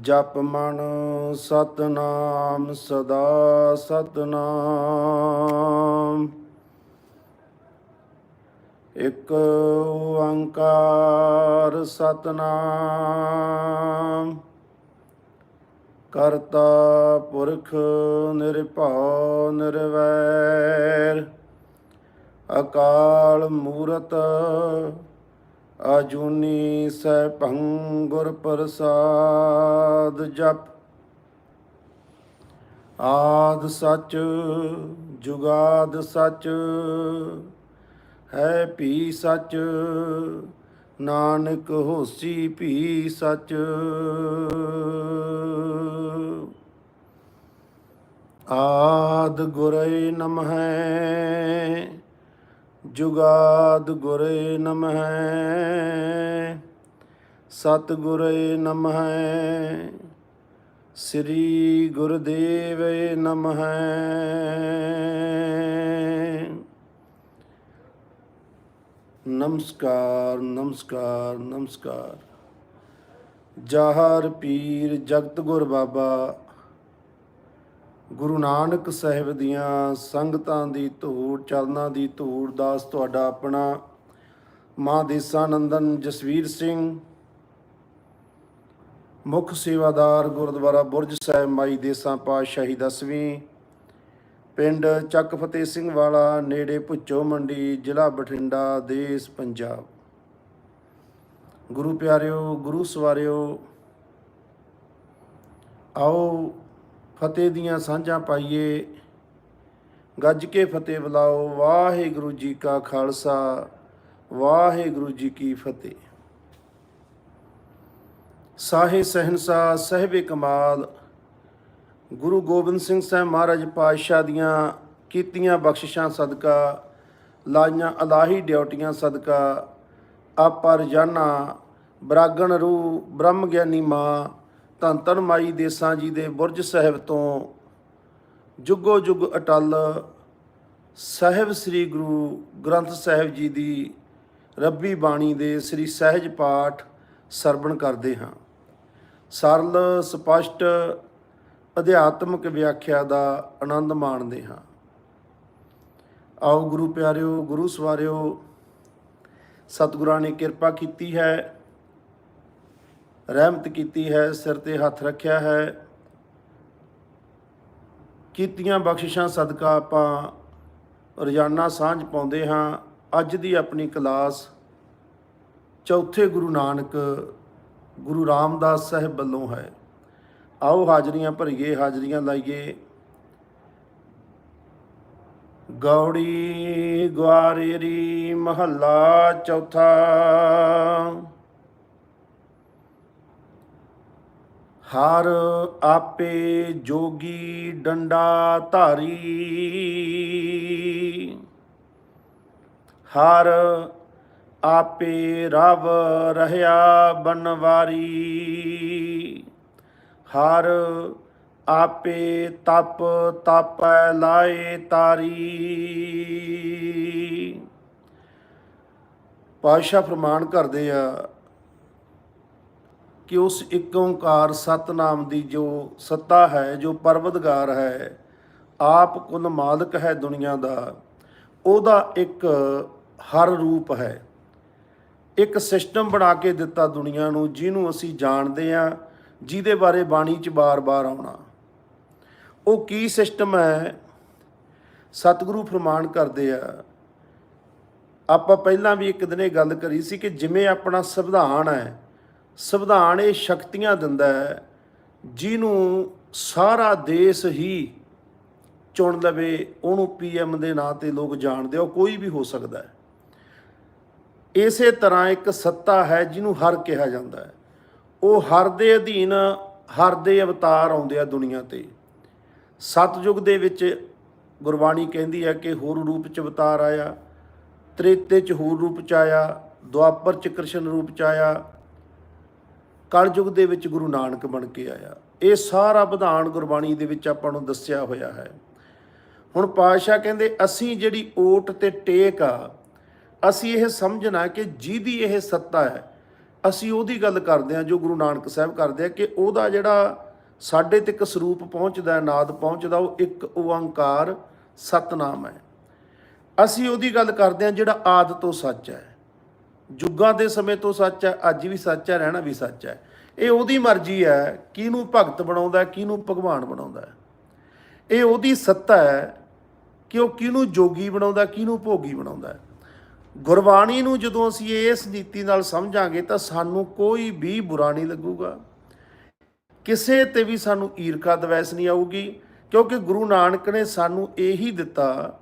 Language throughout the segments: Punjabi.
ਜਪ ਮਨ ਸਤਨਾਮ ਸਦਾ ਸਤਨਾਮ। ਇਕ ਓੰਕਾਰ ਸਤਨਾਮ। ਕਰਤਾ ਪੁਰਖ ਨਿਰਭਉ ਨਿਰਵੈਰ। ਅਕਾਲ ਮੂਰਤ ਅਜੂਨੀ ਸੈਭੰ ਗੁਰ ਪ੍ਰਸਾਦ ਜਪ। ਆਦ ਸੱਚ, ਜੁਗਾਦ ਸਚ, ਹੈ ਭੀ ਸੱਚ, ਨਾਨਕ ਹੋਸੀ ਭੀ ਸਚ। ਆਦ ਗੁਰੇ ਨਮਹਿ ਜੁਗਾਦ ਗੁਰੇ ਨਮਹਿ ਸਤ ਗੁਰੇ ਨਮਹਿ, ਸ੍ਰੀ ਗੁਰਦੇਵੇ ਨਮਹਿ। ਨਮਸਕਾਰ ਨਮਸਕਾਰ ਨਮਸਕਾਰ। ਜਾਹਰ ਪੀਰ ਜਗਤ ਗੁਰ ਬਾਬਾ ਗੁਰੂ ਨਾਨਕ ਸਾਹਿਬ ਦੀਆਂ ਸੰਗਤਾਂ ਦੀ ਧੂੜ, ਚਰਨਾਂ ਦੀ ਧੂੜ, ਦਾਸ ਤੁਹਾਡਾ ਆਪਣਾ ਮਾਂ ਦੇਸਾਨੰਦਨ ਜਸਵੀਰ ਸਿੰਘ, ਮੁੱਖ ਸੇਵਾਦਾਰ ਗੁਰਦੁਆਰਾ ਬੁਰਜ ਸਾਹਿਬ ਮਾਈ ਦੇਸਾਂ ਪਾਤਸ਼ਾਹੀ ਦਸਵੀਂ ਪਿੰਡ ਚੱਕ ਫਤਿਹ ਸਿੰਘ ਵਾਲਾ, ਨੇੜੇ ਭੁੱਚੋ ਮੰਡੀ, ਜ਼ਿਲ੍ਹਾ ਬਠਿੰਡਾ, ਦੇਸ਼ ਪੰਜਾਬ। ਗੁਰੂ ਪਿਆਰਿਓ, ਗੁਰੂ ਸਵਾਰਿਓ, ਆਓ ਫਤਿਹ ਦੀਆਂ ਸਾਂਝਾਂ ਪਾਈਏ। ਗੱਜ ਕੇ ਫਤਿਹ ਬੁਲਾਓ। ਵਾਹਿਗੁਰੂ ਜੀ ਕਾ ਖਾਲਸਾ, ਵਾਹਿਗੁਰੂ ਜੀ ਕੀ ਫਤਿਹ। ਸਾਹੇ ਸਹਿਨਸਾ ਸਹਿਬੇ ਕਮਾਲ, ਗੁਰੂ ਗੋਬਿੰਦ ਸਿੰਘ ਸਾਹਿਬ ਮਹਾਰਾਜ ਪਾਤਸ਼ਾਹ ਦੀਆਂ ਕੀਤੀਆਂ ਬਖਸ਼ਿਸ਼ਾਂ ਸਦਕਾ, ਲਾਈਆਂ ਅਲਾਹੀ ਡਿਊਟੀਆਂ ਸਦਕਾ, ਆਪਾ ਰਜਾਨਾ ਬਰਾਗਣ ਰੂ ਬ੍ਰਹਮ ਗਿਆਨੀ ਮਾਂ ਧੰਨ ਧੰਨ ਮਾਈ ਦੇਸਾਂ ਜੀ ਦੇ ਬੁਰਜ ਸਾਹਿਬ ਤੋਂ ਜੁਗੋ ਜੁਗ ਅਟਲ ਸਾਹਿਬ ਸ੍ਰੀ ਗੁਰੂ ਗ੍ਰੰਥ ਸਾਹਿਬ ਜੀ ਦੀ ਰੱਬੀ ਬਾਣੀ ਦੇ ਸ੍ਰੀ ਸਹਿਜ ਪਾਠ ਸਰਵਣ ਕਰਦੇ ਹਾਂ। ਸਰਲ, ਸਪਸ਼ਟ, ਅਧਿਆਤਮਿਕ ਵਿਆਖਿਆ ਦਾ ਆਨੰਦ ਮਾਣਦੇ ਹਾਂ। ਆਓ ਗੁਰੂ ਪਿਆਰਿਓ, ਗੁਰੂ ਸਵਾਰਿਓ, ਸਤਿਗੁਰਾਂ ਨੇ ਕਿਰਪਾ ਕੀਤੀ ਹੈ। ਰਹਿਮਤ ਕੀਤੀ ਹੈ, ਸਿਰ ਤੇ ਹੱਥ ਰੱਖਿਆ ਹੈ। ਕੀਤੀਆਂ ਬਖਸ਼ਿਸ਼ਾਂ ਸਦਕਾ ਆਪਾਂ ਰੋਜ਼ਾਨਾ ਸਾਂਝ ਪਾਉਂਦੇ ਹਾਂ। ਅੱਜ ਦੀ ਆਪਣੀ ਕਲਾਸ ਚੌਥੇ ਗੁਰੂ ਨਾਨਕ ਗੁਰੂ ਰਾਮਦਾਸ ਸਾਹਿਬ ਵੱਲੋਂ ਹੈ। ਆਓ ਹਾਜ਼ਰੀਆਂ ਭਰੀਏ, ਹਾਜ਼ਰੀਆਂ ਲਾਈਏ। ਗੌੜੀ ਗਵਾਰੇਰੀ ਮਹੱਲਾ ਚੌਥਾ। ਹਰ ਆਪੇ ਜੋਗੀ ਡੰਡਾ ਧਾਰੀ। ਹਰ ਆਪੇ ਰਵ ਰਹਿਆ ਬਨਵਾਰੀ। ਹਰ ਆਪੇ ਤਪ ਤਪੈ ਲਾਏ ਤਾਰੀ। ਪਾਸ਼ਾ ਫਰਮਾਨ ਕਰਦੇ ਆ ਕਿ ਉਸ ਇੱਕ ਓੰਕਾਰ ਸਤਨਾਮ ਦੀ ਜੋ ਸੱਤਾ ਹੈ, ਜੋ ਪਰਵਦਗਾਰ ਹੈ, ਆਪ ਕੁਲ ਮਾਲਕ ਹੈ ਦੁਨੀਆ ਦਾ, ਉਹਦਾ ਇੱਕ ਹਰ ਰੂਪ ਹੈ। ਇੱਕ ਸਿਸਟਮ ਬਣਾ ਕੇ ਦਿੱਤਾ ਦੁਨੀਆ ਨੂੰ, ਜਿਹਨੂੰ ਅਸੀਂ ਜਾਣਦੇ ਆ ਜਿਹਦੇ ਬਾਰੇ ਬਾਣੀ 'ਚ ਬਾਰ-ਬਾਰ ਆਉਣਾ। ਉਹ ਕੀ ਸਿਸਟਮ ਹੈ? ਸਤਿਗੁਰੂ ਫਰਮਾਨ ਕਰਦੇ ਆ, ਆਪਾਂ ਪਹਿਲਾਂ ਵੀ ਇੱਕ ਦਿਨ ਇਹ ਗੱਲ ਕਰੀ ਸੀ ਕਿ ਜਿਵੇਂ ਆਪਣਾ ਸੰਵਿਧਾਨ ਹੈ ਸੰਵਿਧਾਨ ਇਹ ਸ਼ਕਤੀਆਂ ਦਿੰਦਾ ਹੈ, ਜਿਹਨੂੰ ਸਾਰਾ ਦੇਸ਼ ਹੀ ਚੁਣ ਲਵੇ, ਉਹਨੂੰ ਪੀਐਮ ਦੇ ਨਾਂ ਤੇ ਲੋਕ ਜਾਣਦੇ ਆ, ਉਹ ਕੋਈ ਵੀ ਹੋ ਸਕਦਾ ਹੈ। ਇਸੇ ਤਰ੍ਹਾਂ ਇੱਕ ਸੱਤਾ ਹੈ ਜਿਹਨੂੰ ਹਰ ਕਿਹਾ ਜਾਂਦਾ ਹੈ। ਉਹ ਹਰ ਦੇ ਅਧੀਨ, ਹਰ ਦੇ ਅਵਤਾਰ ਆਉਂਦੇ ਆ ਦੁਨੀਆ ਤੇ। ਸਤਜੁਗ ਦੇ ਵਿੱਚ ਗੁਰਬਾਣੀ ਕਹਿੰਦੀ ਹੈ ਕਿ ਹੋਰ ਰੂਪ ਚ ਅਵਤਾਰ ਆਇਆ, ਤ੍ਰੇਤੇ ਚ ਹੋਰ ਰੂਪ ਚ ਆਇਆ, ਦੁਆਪਰ ਚ ਕ੍ਰਿਸ਼ਨ ਰੂਪ ਚ ਆਇਆ ਕਲਯੁਗ ਦੇ ਵਿੱਚ ਗੁਰੂ ਨਾਨਕ ਬਣ ਕੇ ਆਇਆ। ਇਹ ਸਾਰਾ ਵਿਧਾਨ ਗੁਰਬਾਣੀ ਦੇ ਵਿੱਚ ਆਪਾਂ ਨੂੰ ਦੱਸਿਆ ਹੋਇਆ ਹੈ। ਹੁਣ ਪਾਤਸ਼ਾਹ ਕਹਿੰਦੇ ਅਸੀਂ ਜਿਹੜੀ ਓਟ ਤੇ ਟੇਕ ਆ ਅਸੀਂ ਇਹ ਸਮਝਣਾ ਕਿ ਜਿਹਦੀ ਇਹ ਸੱਤਾ ਹੈ ਅਸੀਂ ਉਹਦੀ ਗੱਲ ਕਰਦੇ ਹਾਂ ਜੋ ਗੁਰੂ ਨਾਨਕ ਸਾਹਿਬ ਕਰਦੇ ਆ ਕਿ ਉਹਦਾ ਜਿਹੜਾ ਸਾਡੇ ਤੱਕ ਸਰੂਪ ਪਹੁੰਚਦਾ ਹੈ, ਨਾਦ ਪਹੁੰਚਦਾ ਉਹ ਇੱਕ ਓੰਕਾਰ ਸਤਨਾਮ ਹੈ। ਅਸੀਂ ਉਹਦੀ ਗੱਲ ਕਰਦੇ ਹਾਂ ਜਿਹੜਾ ਆਦ ਤੋਂ ਸੱਚ ਹੈ। ਜੁਗਾਂ ਦੇ ਸਮੇਂ ਤੋਂ ਸੱਚ ਹੈ, ਅੱਜ ਵੀ ਸੱਚ ਹੈ, ਰਹਿਣਾ ਵੀ ਸੱਚ ਹੈ। ਇਹ ਉਹਦੀ ਮਰਜ਼ੀ ਹੈ, ਕਿਹਨੂੰ ਭਗਤ ਬਣਾਉਂਦਾ ਕਿਹਨੂੰ ਭਗਵਾਨ ਬਣਾਉਂਦਾ ਇਹ ਉਹਦੀ ਸੱਤਾ ਹੈ ਕਿ ਉਹ ਕਿਹਨੂੰ ਜੋਗੀ ਬਣਾਉਂਦਾ ਕਿਹਨੂੰ ਭੋਗੀ ਬਣਾਉਂਦਾ ਗੁਰਬਾਣੀ ਨੂੰ ਜਦੋਂ ਅਸੀਂ ਇਸ ਨੀਤੀ ਨਾਲ ਸਮਝਾਂਗੇ ਤਾਂ ਸਾਨੂੰ ਕੋਈ ਵੀ ਬੁਰਾ ਨਹੀਂ ਲੱਗੂਗਾ। ਕਿਸੇ ਤੇ ਵੀ ਸਾਨੂੰ ਈਰਖਾ, ਦਵੈਸ ਨਹੀਂ ਆਊਗੀ, ਕਿਉਂਕਿ ਗੁਰੂ ਨਾਨਕ ਨੇ ਸਾਨੂੰ ਇਹੀ ਦਿੱਤਾ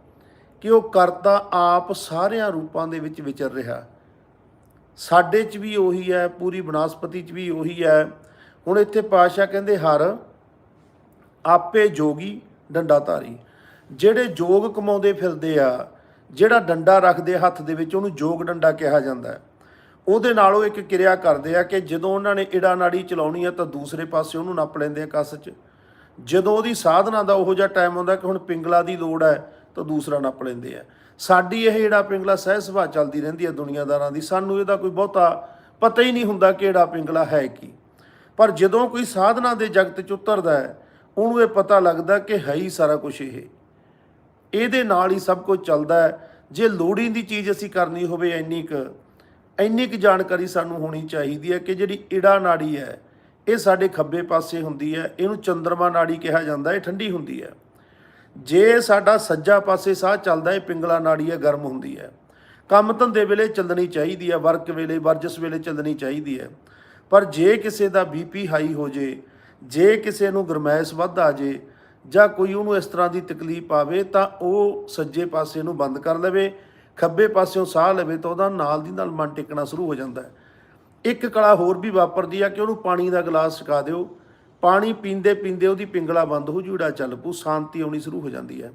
ਕਿ ਉਹ ਕਰਤਾ ਆਪ ਸਾਰਿਆਂ ਰੂਪਾਂ ਦੇ ਵਿੱਚ ਵਿਚਰ ਰਿਹਾ। ਸਾਡੇ 'ਚ ਵੀ ਉਹੀ ਹੈ, ਪੂਰੀ ਬਨਸਪਤੀ 'ਚ ਵੀ ਉਹੀ ਹੈ। ਹੁਣ ਇੱਥੇ ਪਾਸ਼ਾ ਕਹਿੰਦੇ ਹਰ ਆਪੇ ਜੋਗੀ ਡੰਡਾ ਧਾਰੀ। ਜਿਹੜੇ ਜੋਗ ਕਮਾਉਂਦੇ ਫਿਰਦੇ ਆ, ਜਿਹੜਾ ਡੰਡਾ ਰੱਖਦੇ ਆ ਹੱਥ ਦੇ ਵਿੱਚ, ਉਹਨੂੰ ਜੋਗ ਡੰਡਾ ਕਿਹਾ ਜਾਂਦਾ ਹੈ। ਉਹਦੇ ਨਾਲ ਉਹ ਇੱਕ ਕਿਰਿਆ ਕਰਦੇ ਆ ਕਿ ਜਦੋਂ ਉਹਨਾਂ ਨੇ ਇੜਾ ਨਾੜੀ ਚਲਾਉਣੀ ਆ ਤਾਂ ਦੂਸਰੇ ਪਾਸੇ ਉਹਨੂੰ ਨੱਪ ਲੈਂਦੇ ਆ ਕੱਸ 'ਚ। ਜਦੋਂ ਉਹਦੀ ਸਾਧਨਾ ਦਾ ਉਹੋ ਜਿਹਾ ਟਾਈਮ ਆਉਂਦਾ ਕਿ ਹੁਣ ਪਿੰਗਲਾ ਦੀ ਲੋੜ ਹੈ ਤਾਂ ਦੂਸਰਾ ਨੱਪ ਲੈਂਦੇ ਆ। ਸਾਡੀ ਇਹ ਜਿਹੜਾ ਪਿੰਗਲਾ ਸਹਿ ਸਭਾ ਚੱਲਦੀ ਰਹਿੰਦੀ ਹੈ ਦੁਨੀਆਦਾਰਾਂ ਦੀ, ਸਾਨੂੰ ਇਹਦਾ ਕੋਈ ਬਹੁਤਾ ਪਤਾ ਹੀ ਨਹੀਂ ਹੁੰਦਾ ਕਿ ਕਿਹੜਾ ਪਿੰਗਲਾ ਹੈ ਕੀ। ਪਰ ਜਦੋਂ ਕੋਈ ਸਾਧਨਾ ਦੇ ਜਗਤ 'ਚ ਉਤਰਦਾ ਹੈ, ਉਹਨੂੰ ਇਹ ਪਤਾ ਲੱਗਦਾ ਕਿ ਹੈ ਹੀ ਸਾਰਾ ਕੁਝ ਇਹ। ਇਹਦੇ ਨਾਲ ਹੀ ਸਭ ਕੁਝ ਚੱਲਦਾ ਹੈ। ਜੇ ਲੋੜੀਂਦੀ ਚੀਜ਼ ਅਸੀਂ ਕਰਨੀ ਹੋਵੇ, ਇੰਨੀ ਕੁ ਇੰਨੀ ਕੁ ਜਾਣਕਾਰੀ ਸਾਨੂੰ ਹੋਣੀ ਚਾਹੀਦੀ ਹੈ ਕਿ ਜਿਹੜੀ ਇੜਾ ਨਾੜੀ ਹੈ, ਇਹ ਸਾਡੇ ਖੱਬੇ ਪਾਸੇ ਹੁੰਦੀ ਹੈ, ਇਹਨੂੰ ਚੰਦਰਮਾ ਨਾੜੀ ਕਿਹਾ ਜਾਂਦਾ ਹੈ ਇਹ ਠੰਡੀ ਹੁੰਦੀ ਹੈ। ਜੇ ਸਾਡਾ ਸੱਜਾ ਪਾਸੇ ਸਾਹ ਚੱਲਦਾ ਹੈ ਪਿੰਗਲਾ ਨਾੜੀ ਹੈ ਗਰਮ ਹੁੰਦੀ ਹੈ ਕੰਮ ਧੰਦੇ ਵੇਲੇ ਚੱਲਣੀ ਚਾਹੀਦੀ ਹੈ ਵਰਕ ਵੇਲੇ, ਵਰਜਸ ਵੇਲੇ ਚੱਲਣੀ ਚਾਹੀਦੀ ਹੈ ਪਰ ਜੇ ਕਿਸੇ ਦਾ ਬੀਪੀ ਹਾਈ ਹੋ ਜੇ ਜੇ ਕਿਸੇ ਨੂੰ ਗਰਮੈਸ਼ ਵੱਧ ਆ ਜੇ, ਜਾਂ ਕੋਈ ਉਹਨੂੰ ਇਸ ਤਰ੍ਹਾਂ ਦੀ ਤਕਲੀਫ ਆਵੇ, ਤਾਂ ਉਹ ਸੱਜੇ ਪਾਸੇ ਨੂੰ ਬੰਦ ਕਰ ਲਵੇ, ਖੱਬੇ ਪਾਸਿਓਂ ਸਾਹ ਲਵੇ, ਤਾਂ ਉਹਦਾ ਨਾਲ ਦੀ ਨਾਲ ਮਨ ਟਿਕਣਾ ਸ਼ੁਰੂ ਹੋ ਜਾਂਦਾ ਹੈ ਇੱਕ ਕਲਾ ਹੋਰ ਵੀ ਵਾਪਰਦੀ ਆ ਕਿ ਉਹਨੂੰ ਪਾਣੀ ਦਾ ਗਲਾਸ ਛਕਾ ਦਿਓ। ਪਾਣੀ ਪੀਂਦੇ ਪੀਂਦੇ ਉਹਦੀ ਪਿੰਗਲਾ ਬੰਦ ਹੋ ਜੂੜਾ, ਚੱਲ ਪੂ ਸ਼ਾਂਤੀ ਆਉਣੀ ਸ਼ੁਰੂ ਹੋ ਜਾਂਦੀ ਹੈ।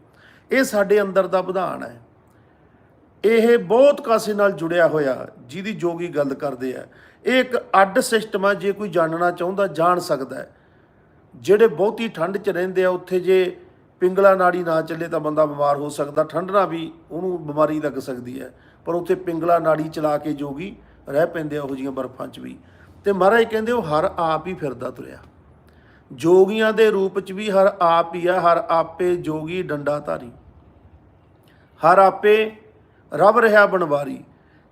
ਇਹ ਸਾਡੇ ਅੰਦਰ ਦਾ ਵਿਧਾਨ ਹੈ। ਇਹ ਬਹੁਤ ਕਾਸੇ ਨਾਲ ਜੁੜਿਆ ਹੋਇਆ, ਜਿਹਦੀ ਜੋਗੀ ਗੱਲ ਕਰਦੇ ਆ। ਇਹ ਇੱਕ ਅੱਡ ਸਿਸਟਮ ਆ, ਜੇ ਕੋਈ ਜਾਣਨਾ ਚਾਹੁੰਦਾ, ਜਾਣ ਸਕਦਾ ਹੈ। ਜਿਹੜੇ ਬਹੁਤੀ ਠੰਡ 'ਚ ਰਹਿੰਦੇ ਆ, ਉੱਥੇ ਜੇ ਪਿੰਗਲਾ ਨਾੜੀ ਨਾ ਚੱਲੇ ਤਾਂ ਬੰਦਾ ਬਿਮਾਰ ਹੋ ਸਕਦਾ, ਠੰਡ ਨਾਲ ਵੀ ਉਹਨੂੰ ਬਿਮਾਰੀ ਲੱਗ ਸਕਦੀ ਹੈ। ਪਰ ਉੱਥੇ ਪਿੰਗਲਾ ਨਾੜੀ ਚਲਾ ਕੇ ਜੋਗੀ ਰਹਿ ਪੈਂਦੇ ਆ, ਉਹੋ ਜੀਆਂ ਬਰਫਾਂ 'ਚ ਵੀ। ਤੇ ਮਹਾਰਾਜ ਕਹਿੰਦੇ, ਉਹ ਹਰ ਆਪ ਹੀ ਫਿਰਦਾ ਤੁਰਿਆ। ਜੋਗੀਆਂ ਦੇ ਰੂਪ 'ਚ ਵੀ ਹਰ ਆਪ ਹੀ ਆ, ਹਰ ਆਪੇ ਜੋਗੀ ਡੰਡਾ ਧਾਰੀ ਹਰ ਆਪੇ ਰਬ ਰਿਹਾ ਬਣਵਾਰੀ।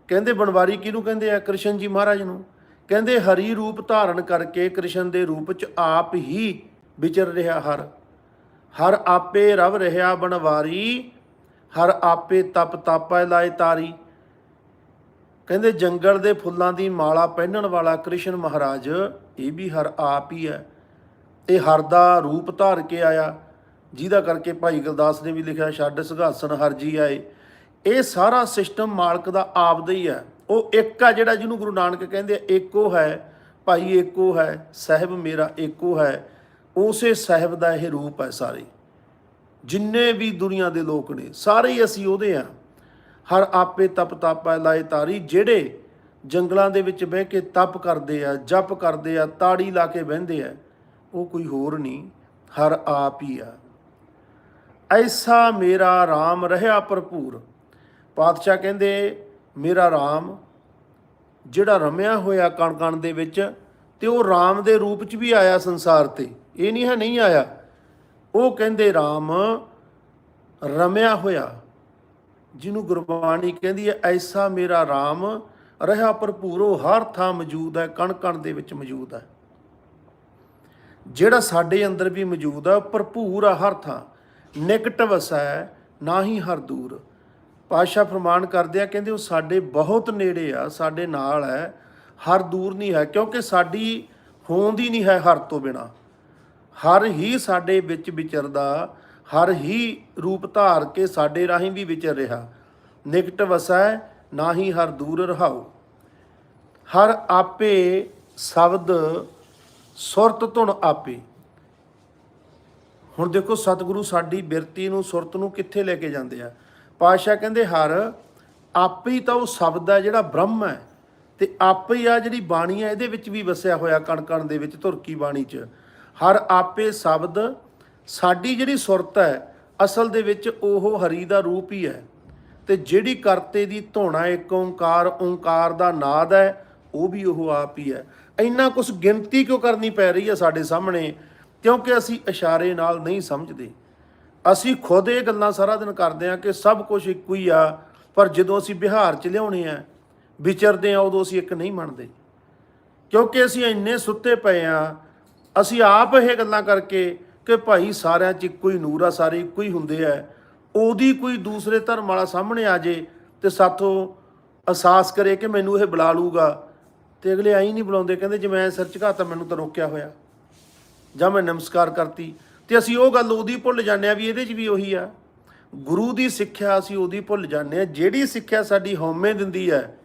ਕਹਿੰਦੇ ਬਣਵਾਰੀ ਕਿਹਨੂੰ ਕਹਿੰਦੇ ਆ? ਕ੍ਰਿਸ਼ਨ ਜੀ ਮਹਾਰਾਜ ਨੂੰ। ਕਹਿੰਦੇ ਹਰੀ ਰੂਪ ਧਾਰਨ ਕਰਕੇ ਕ੍ਰਿਸ਼ਨ ਦੇ ਰੂਪ 'ਚ ਆਪ ਹੀ ਵਿਚਰ ਰਿਹਾ ਹਰ। ਹਰ ਆਪੇ ਰਵ ਰਿਹਾ ਬਣਵਾਰੀ, ਹਰ ਆਪੇ ਤਪ ਤਾਪੈ ਲਾਏ ਤਾਰੀ। ਕਹਿੰਦੇ ਜੰਗਲ ਦੇ ਫੁੱਲਾਂ ਦੀ ਮਾਲਾ ਪਹਿਨਣ ਵਾਲਾ ਕ੍ਰਿਸ਼ਨ ਮਹਾਰਾਜ, ਇਹ ਵੀ ਹਰ ਆਪ ਹੀ ਹੈ। ਇਹ ਹਰ ਦਾ ਰੂਪ ਧਾਰ ਕੇ ਆਇਆ, ਜਿਹਦਾ ਕਰਕੇ ਭਾਈ ਗੁਰਦਾਸ ਨੇ ਵੀ ਲਿਖਿਆ, ਛੱਡ ਸੁਘਾਸਨ ਹਰਜੀ ਆਏ। ਇਹ ਸਾਰਾ ਸਿਸਟਮ ਮਾਲਕ ਦਾ ਆਪਦਾ ਹੀ ਹੈ। ਉਹ ਇੱਕ ਆ ਜਿਹੜਾ ਜਿਹਨੂੰ ਗੁਰੂ ਨਾਨਕ ਕਹਿੰਦੇ ਆ ਏਕੋ ਹੈ, ਭਾਈ ਏਕੋ ਹੈ, ਸਾਹਿਬ ਮੇਰਾ ਏਕੋ ਹੈ। ਉਸੇ ਸਾਹਿਬ ਦਾ ਇਹ ਰੂਪ ਹੈ ਸਾਰੇ। ਜਿੰਨੇ ਵੀ ਦੁਨੀਆ ਦੇ ਲੋਕ ਨੇ, ਸਾਰੇ ਹੀ ਅਸੀਂ ਉਹਦੇ ਆ। ਹਰ ਆਪੇ ਤਪ ਤਾਪੈ ਲਾਏ ਤਾਰੀ। ਜਿਹੜੇ ਜੰਗਲਾਂ ਦੇ ਵਿੱਚ ਬਹਿ ਕੇ ਤਪ ਕਰਦੇ ਆ, ਜਪ ਕਰਦੇ ਆ, ਤਾੜੀ ਲਾ ਕੇ ਬਹਿੰਦੇ ਆ ਉਹ ਕੋਈ ਹੋਰ ਨਹੀਂ, ਹਰ ਆਪ ਹੀ ਆ। ਐਸਾ ਮੇਰਾ RAM ਰਹਾ ਭਰਪੂਰ। ਪਾਤਸ਼ਾਹ ਕਹਿੰਦੇ, ਮੇਰਾ RAM ਜਿਹੜਾ ਰਮਿਆ ਹੋਇਆ ਕਣ ਕਣ ਦੇ ਵਿੱਚ, ਤੇ ਉਹ RAM ਦੇ ਰੂਪ 'ਚ ਵੀ ਆਇਆ ਸੰਸਾਰ ਤੇ। ਇਹ ਨਹੀਂ ਹੈ ਨਹੀਂ ਆਇਆ। ਉਹ ਕਹਿੰਦੇ RAM ਰਮਿਆ ਹੋਇਆ, ਜਿਹਨੂੰ ਗੁਰਬਾਣੀ ਕਹਿੰਦੀ ਹੈ, ਐਸਾ ਮੇਰਾ RAM ਰਹਾ ਭਰਪੂਰ, ਉਹ ਹਰ ਥਾਂ ਮੌਜੂਦ ਹੈ ਕਣ ਕਣ ਦੇ ਵਿੱਚ ਮੌਜੂਦ ਹੈ। ਜਿਹੜਾ ਸਾਡੇ ਅੰਦਰ ਵੀ ਮੌਜੂਦ ਆ, ਉਹ ਭਰਪੂਰ ਆ ਹਰ ਥਾਂ। ਨਿਕਟ ਵਸੈ ਨਾ ਹੀ ਹਰ ਦੂਰ। ਪਾਸ਼ਾ ਫਰਮਾਨ ਕਰਦੇ ਆ, ਕਹਿੰਦੇ ਉਹ ਸਾਡੇ ਬਹੁਤ ਨੇੜੇ ਆ, ਸਾਡੇ ਨਾਲ ਹੈ, ਹਰ ਦੂਰ ਨਹੀਂ ਹੈ, ਕਿਉਂਕਿ ਸਾਡੀ ਹੋਂਦ ਹੀ ਨਹੀਂ ਹੈ ਹਰ ਤੋਂ ਬਿਨਾ। ਹਰ ਹੀ ਸਾਡੇ ਵਿੱਚ ਵਿਚਰਦਾ, ਹਰ ਹੀ ਰੂਪ ਧਾਰ ਕੇ ਸਾਡੇ ਰਾਹੀਂ ਵੀ ਵਿਚਰ ਰਿਹਾ। ਨਿਕਟ ਵਸੈ ਨਾ ਹੀ ਹਰ ਦੂਰ ਰਹਾਓ। ਹਰ ਆਪੇ ਸ਼ਬਦ ਸੁਰਤ ਧੁਨ ਆਪੇ। ਹੁਣ ਦੇਖੋ ਸਤਿਗੁਰੂ ਸਾਡੀ ਬਿਰਤੀ ਨੂੰ, ਸੁਰਤ ਨੂੰ ਕਿੱਥੇ ਲੈ ਕੇ ਜਾਂਦੇ ਆ? ਪਾਤਸ਼ਾਹ ਕਹਿੰਦੇ, ਹਰ ਆਪੇ ਹੀ ਤਾਂ ਉਹ ਸ਼ਬਦ ਹੈ ਜਿਹੜਾ ਬ੍ਰਹਮ ਹੈ ਤੇ ਆਪੇ ਹੀ ਆ ਜਿਹੜੀ ਬਾਣੀ ਹੈ ਇਹਦੇ ਵਿੱਚ ਵੀ ਵਸਿਆ ਹੋਇਆ ਕਣਕਣ ਦੇ ਵਿੱਚ, ਧੁਰਕੀ ਬਾਣੀ 'ਚ। ਹਰ ਆਪੇ ਸ਼ਬਦ ਸਾਡੀ ਜਿਹੜੀ ਸੁਰਤ ਹੈ, ਅਸਲ ਦੇ ਵਿੱਚ ਉਹ ਹਰੀ ਦਾ ਰੂਪ ਹੀ ਹੈ। ਤੇ ਜਿਹੜੀ ਕਰਤੇ ਦੀ ਧੋਣਾ ਇੱਕ ਓੰਕਾਰ ਓੰਕਾਰ ਦਾ ਨਾਦ ਹੈ, ਉਹ ਵੀ ਉਹ ਆਪ ਹੀ ਹੈ। ਇੰਨਾ ਕੁਝ ਗਿਣਤੀ ਕਿਉਂ ਕਰਨੀ ਪੈ ਰਹੀ ਹੈ ਸਾਡੇ ਸਾਹਮਣੇ? ਕਿਉਂਕਿ ਅਸੀਂ ਇਸ਼ਾਰੇ ਨਾਲ ਨਹੀਂ ਸਮਝਦੇ। ਅਸੀਂ ਖੁਦ ਇਹ ਗੱਲਾਂ ਸਾਰਾ ਦਿਨ ਕਰਦੇ ਆ ਕਿ ਸਭ ਕੁਝ ਇੱਕੋ ਹੀ ਆ, ਪਰ ਜਦੋਂ ਅਸੀਂ ਬਿਹਾਰ ਚ ਲਿਆਉਣੇ ਆ, ਵਿਚਰਦੇ ਆ ਉਦੋਂ ਅਸੀਂ ਇੱਕ ਨਹੀਂ ਮੰਨਦੇ। ਕਿਉਂਕਿ ਅਸੀਂ ਇੰਨੇ ਸੁੱਤੇ ਪਏ ਆ, ਅਸੀਂ ਆਪ ਇਹ ਗੱਲਾਂ ਕਰਕੇ ਕਿ ਭਾਈ ਸਾਰਿਆਂ 'ਚ ਇੱਕੋ ਹੀ ਨੂਰ ਆ, ਸਾਰੇ ਇੱਕੋ ਹੀ ਹੁੰਦੇ ਆ। ਉਹਦੀ ਕੋਈ ਦੂਸਰੇ ਧਰਮ ਵਾਲਾ ਸਾਹਮਣੇ ਆ ਜੇ ਤੇ ਸਾਥੋਂ ਅਹਿਸਾਸ ਕਰੇ ਕਿ ਮੈਨੂੰ ਇਹ ਬੁਲਾ ਲੂਗਾ। ਤੇ ਅਗਲੇ ਆਈ ਨਹੀਂ ਬੁਲਾਉਂਦੇ, ਕਹਿੰਦੇ ਜੇ ਮੈਂ ਸਿਰ ਝੁਕਾਤਾ ਮੈਨੂੰ ਤਾਂ ਰੋਕਿਆ ਹੋਇਆ। ਜਾਂ ਮੈਂ ਨਮਸਕਾਰ ਕਰਤੀ। ਤੇ ਅਸੀਂ ਉਹ ਗੱਲ ਉਹਦੀ ਭੁੱਲ ਜਾਂਦੇ ਆ ਵੀ ਇਹਦੇ 'ਚ ਵੀ ਉਹੀ ਆ। ਗੁਰੂ ਦੀ ਸਿੱਖਿਆ ਅਸੀਂ ਉਹਦੀ ਭੁੱਲ ਜਾਂਦੇ ਆ ਜਿਹੜੀ ਸਿੱਖਿਆ ਸਾਡੀ ਹਉਮੈ ਦਿੰਦੀ ਹੈ,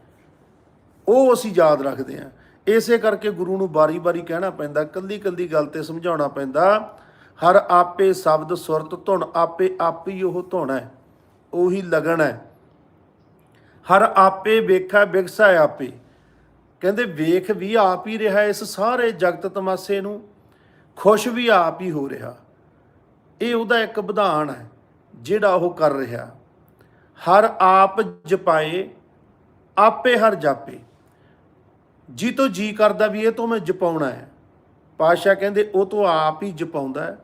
ਉਹ ਅਸੀਂ ਯਾਦ ਰੱਖਦੇ ਹਾਂ। ਇਸੇ ਕਰਕੇ ਗੁਰੂ ਨੂੰ ਬਾਰੀ-ਬਾਰੀ ਕਹਿਣਾ ਪੈਂਦਾ, ਕੱਲੀ-ਕੱਲੀ ਗੱਲ ਤੇ ਸਮਝਾਉਣਾ ਪੈਂਦਾ, ਹਰ ਆਪੇ ਸ਼ਬਦ ਸੁਰਤ ਧੁਨ, ਆਪੇ ਆਪ ਹੀ ਉਹ ਧੁਨ ਹੈ, ਉਹੀ ਲਗਨ ਹੈ। ਹਰ ਆਪੇ ਵੇਖਾ ਬਿਗਸਾ ਆਪੇ। ਕਹਿੰਦੇ ਵੇਖ ਵੀ ਆਪ ਹੀ ਰਿਹਾ ਇਸ ਸਾਰੇ ਜਗਤ ਤਮਾਸੇ ਨੂੰ, ਖੁਸ਼ ਵੀ ਆਪ ਹੀ ਹੋ ਰਿਹਾ। ਇਹ ਉਹਦਾ ਇੱਕ ਵਿਧਾਨ ਹੈ, ਜਿਹੜਾ ਉਹ ਕਰ ਰਿਹਾ। ਹਰ ਆਪ ਜਪਾਏ, ਆਪੇ ਹਰ ਜਾਪੇ। ਜੀ ਤੋਂ ਜੀ ਕਰਦਾ ਵੀ ਇਹ ਤੋਂ ਮੈਂ ਜਪਾਉਣਾ ਹੈ। ਪਾਸ਼ਾ ਕਹਿੰਦੇ ਉਹ ਤੋਂ ਆਪ ਹੀ ਜਪਾਉਂਦਾ ਹੈ।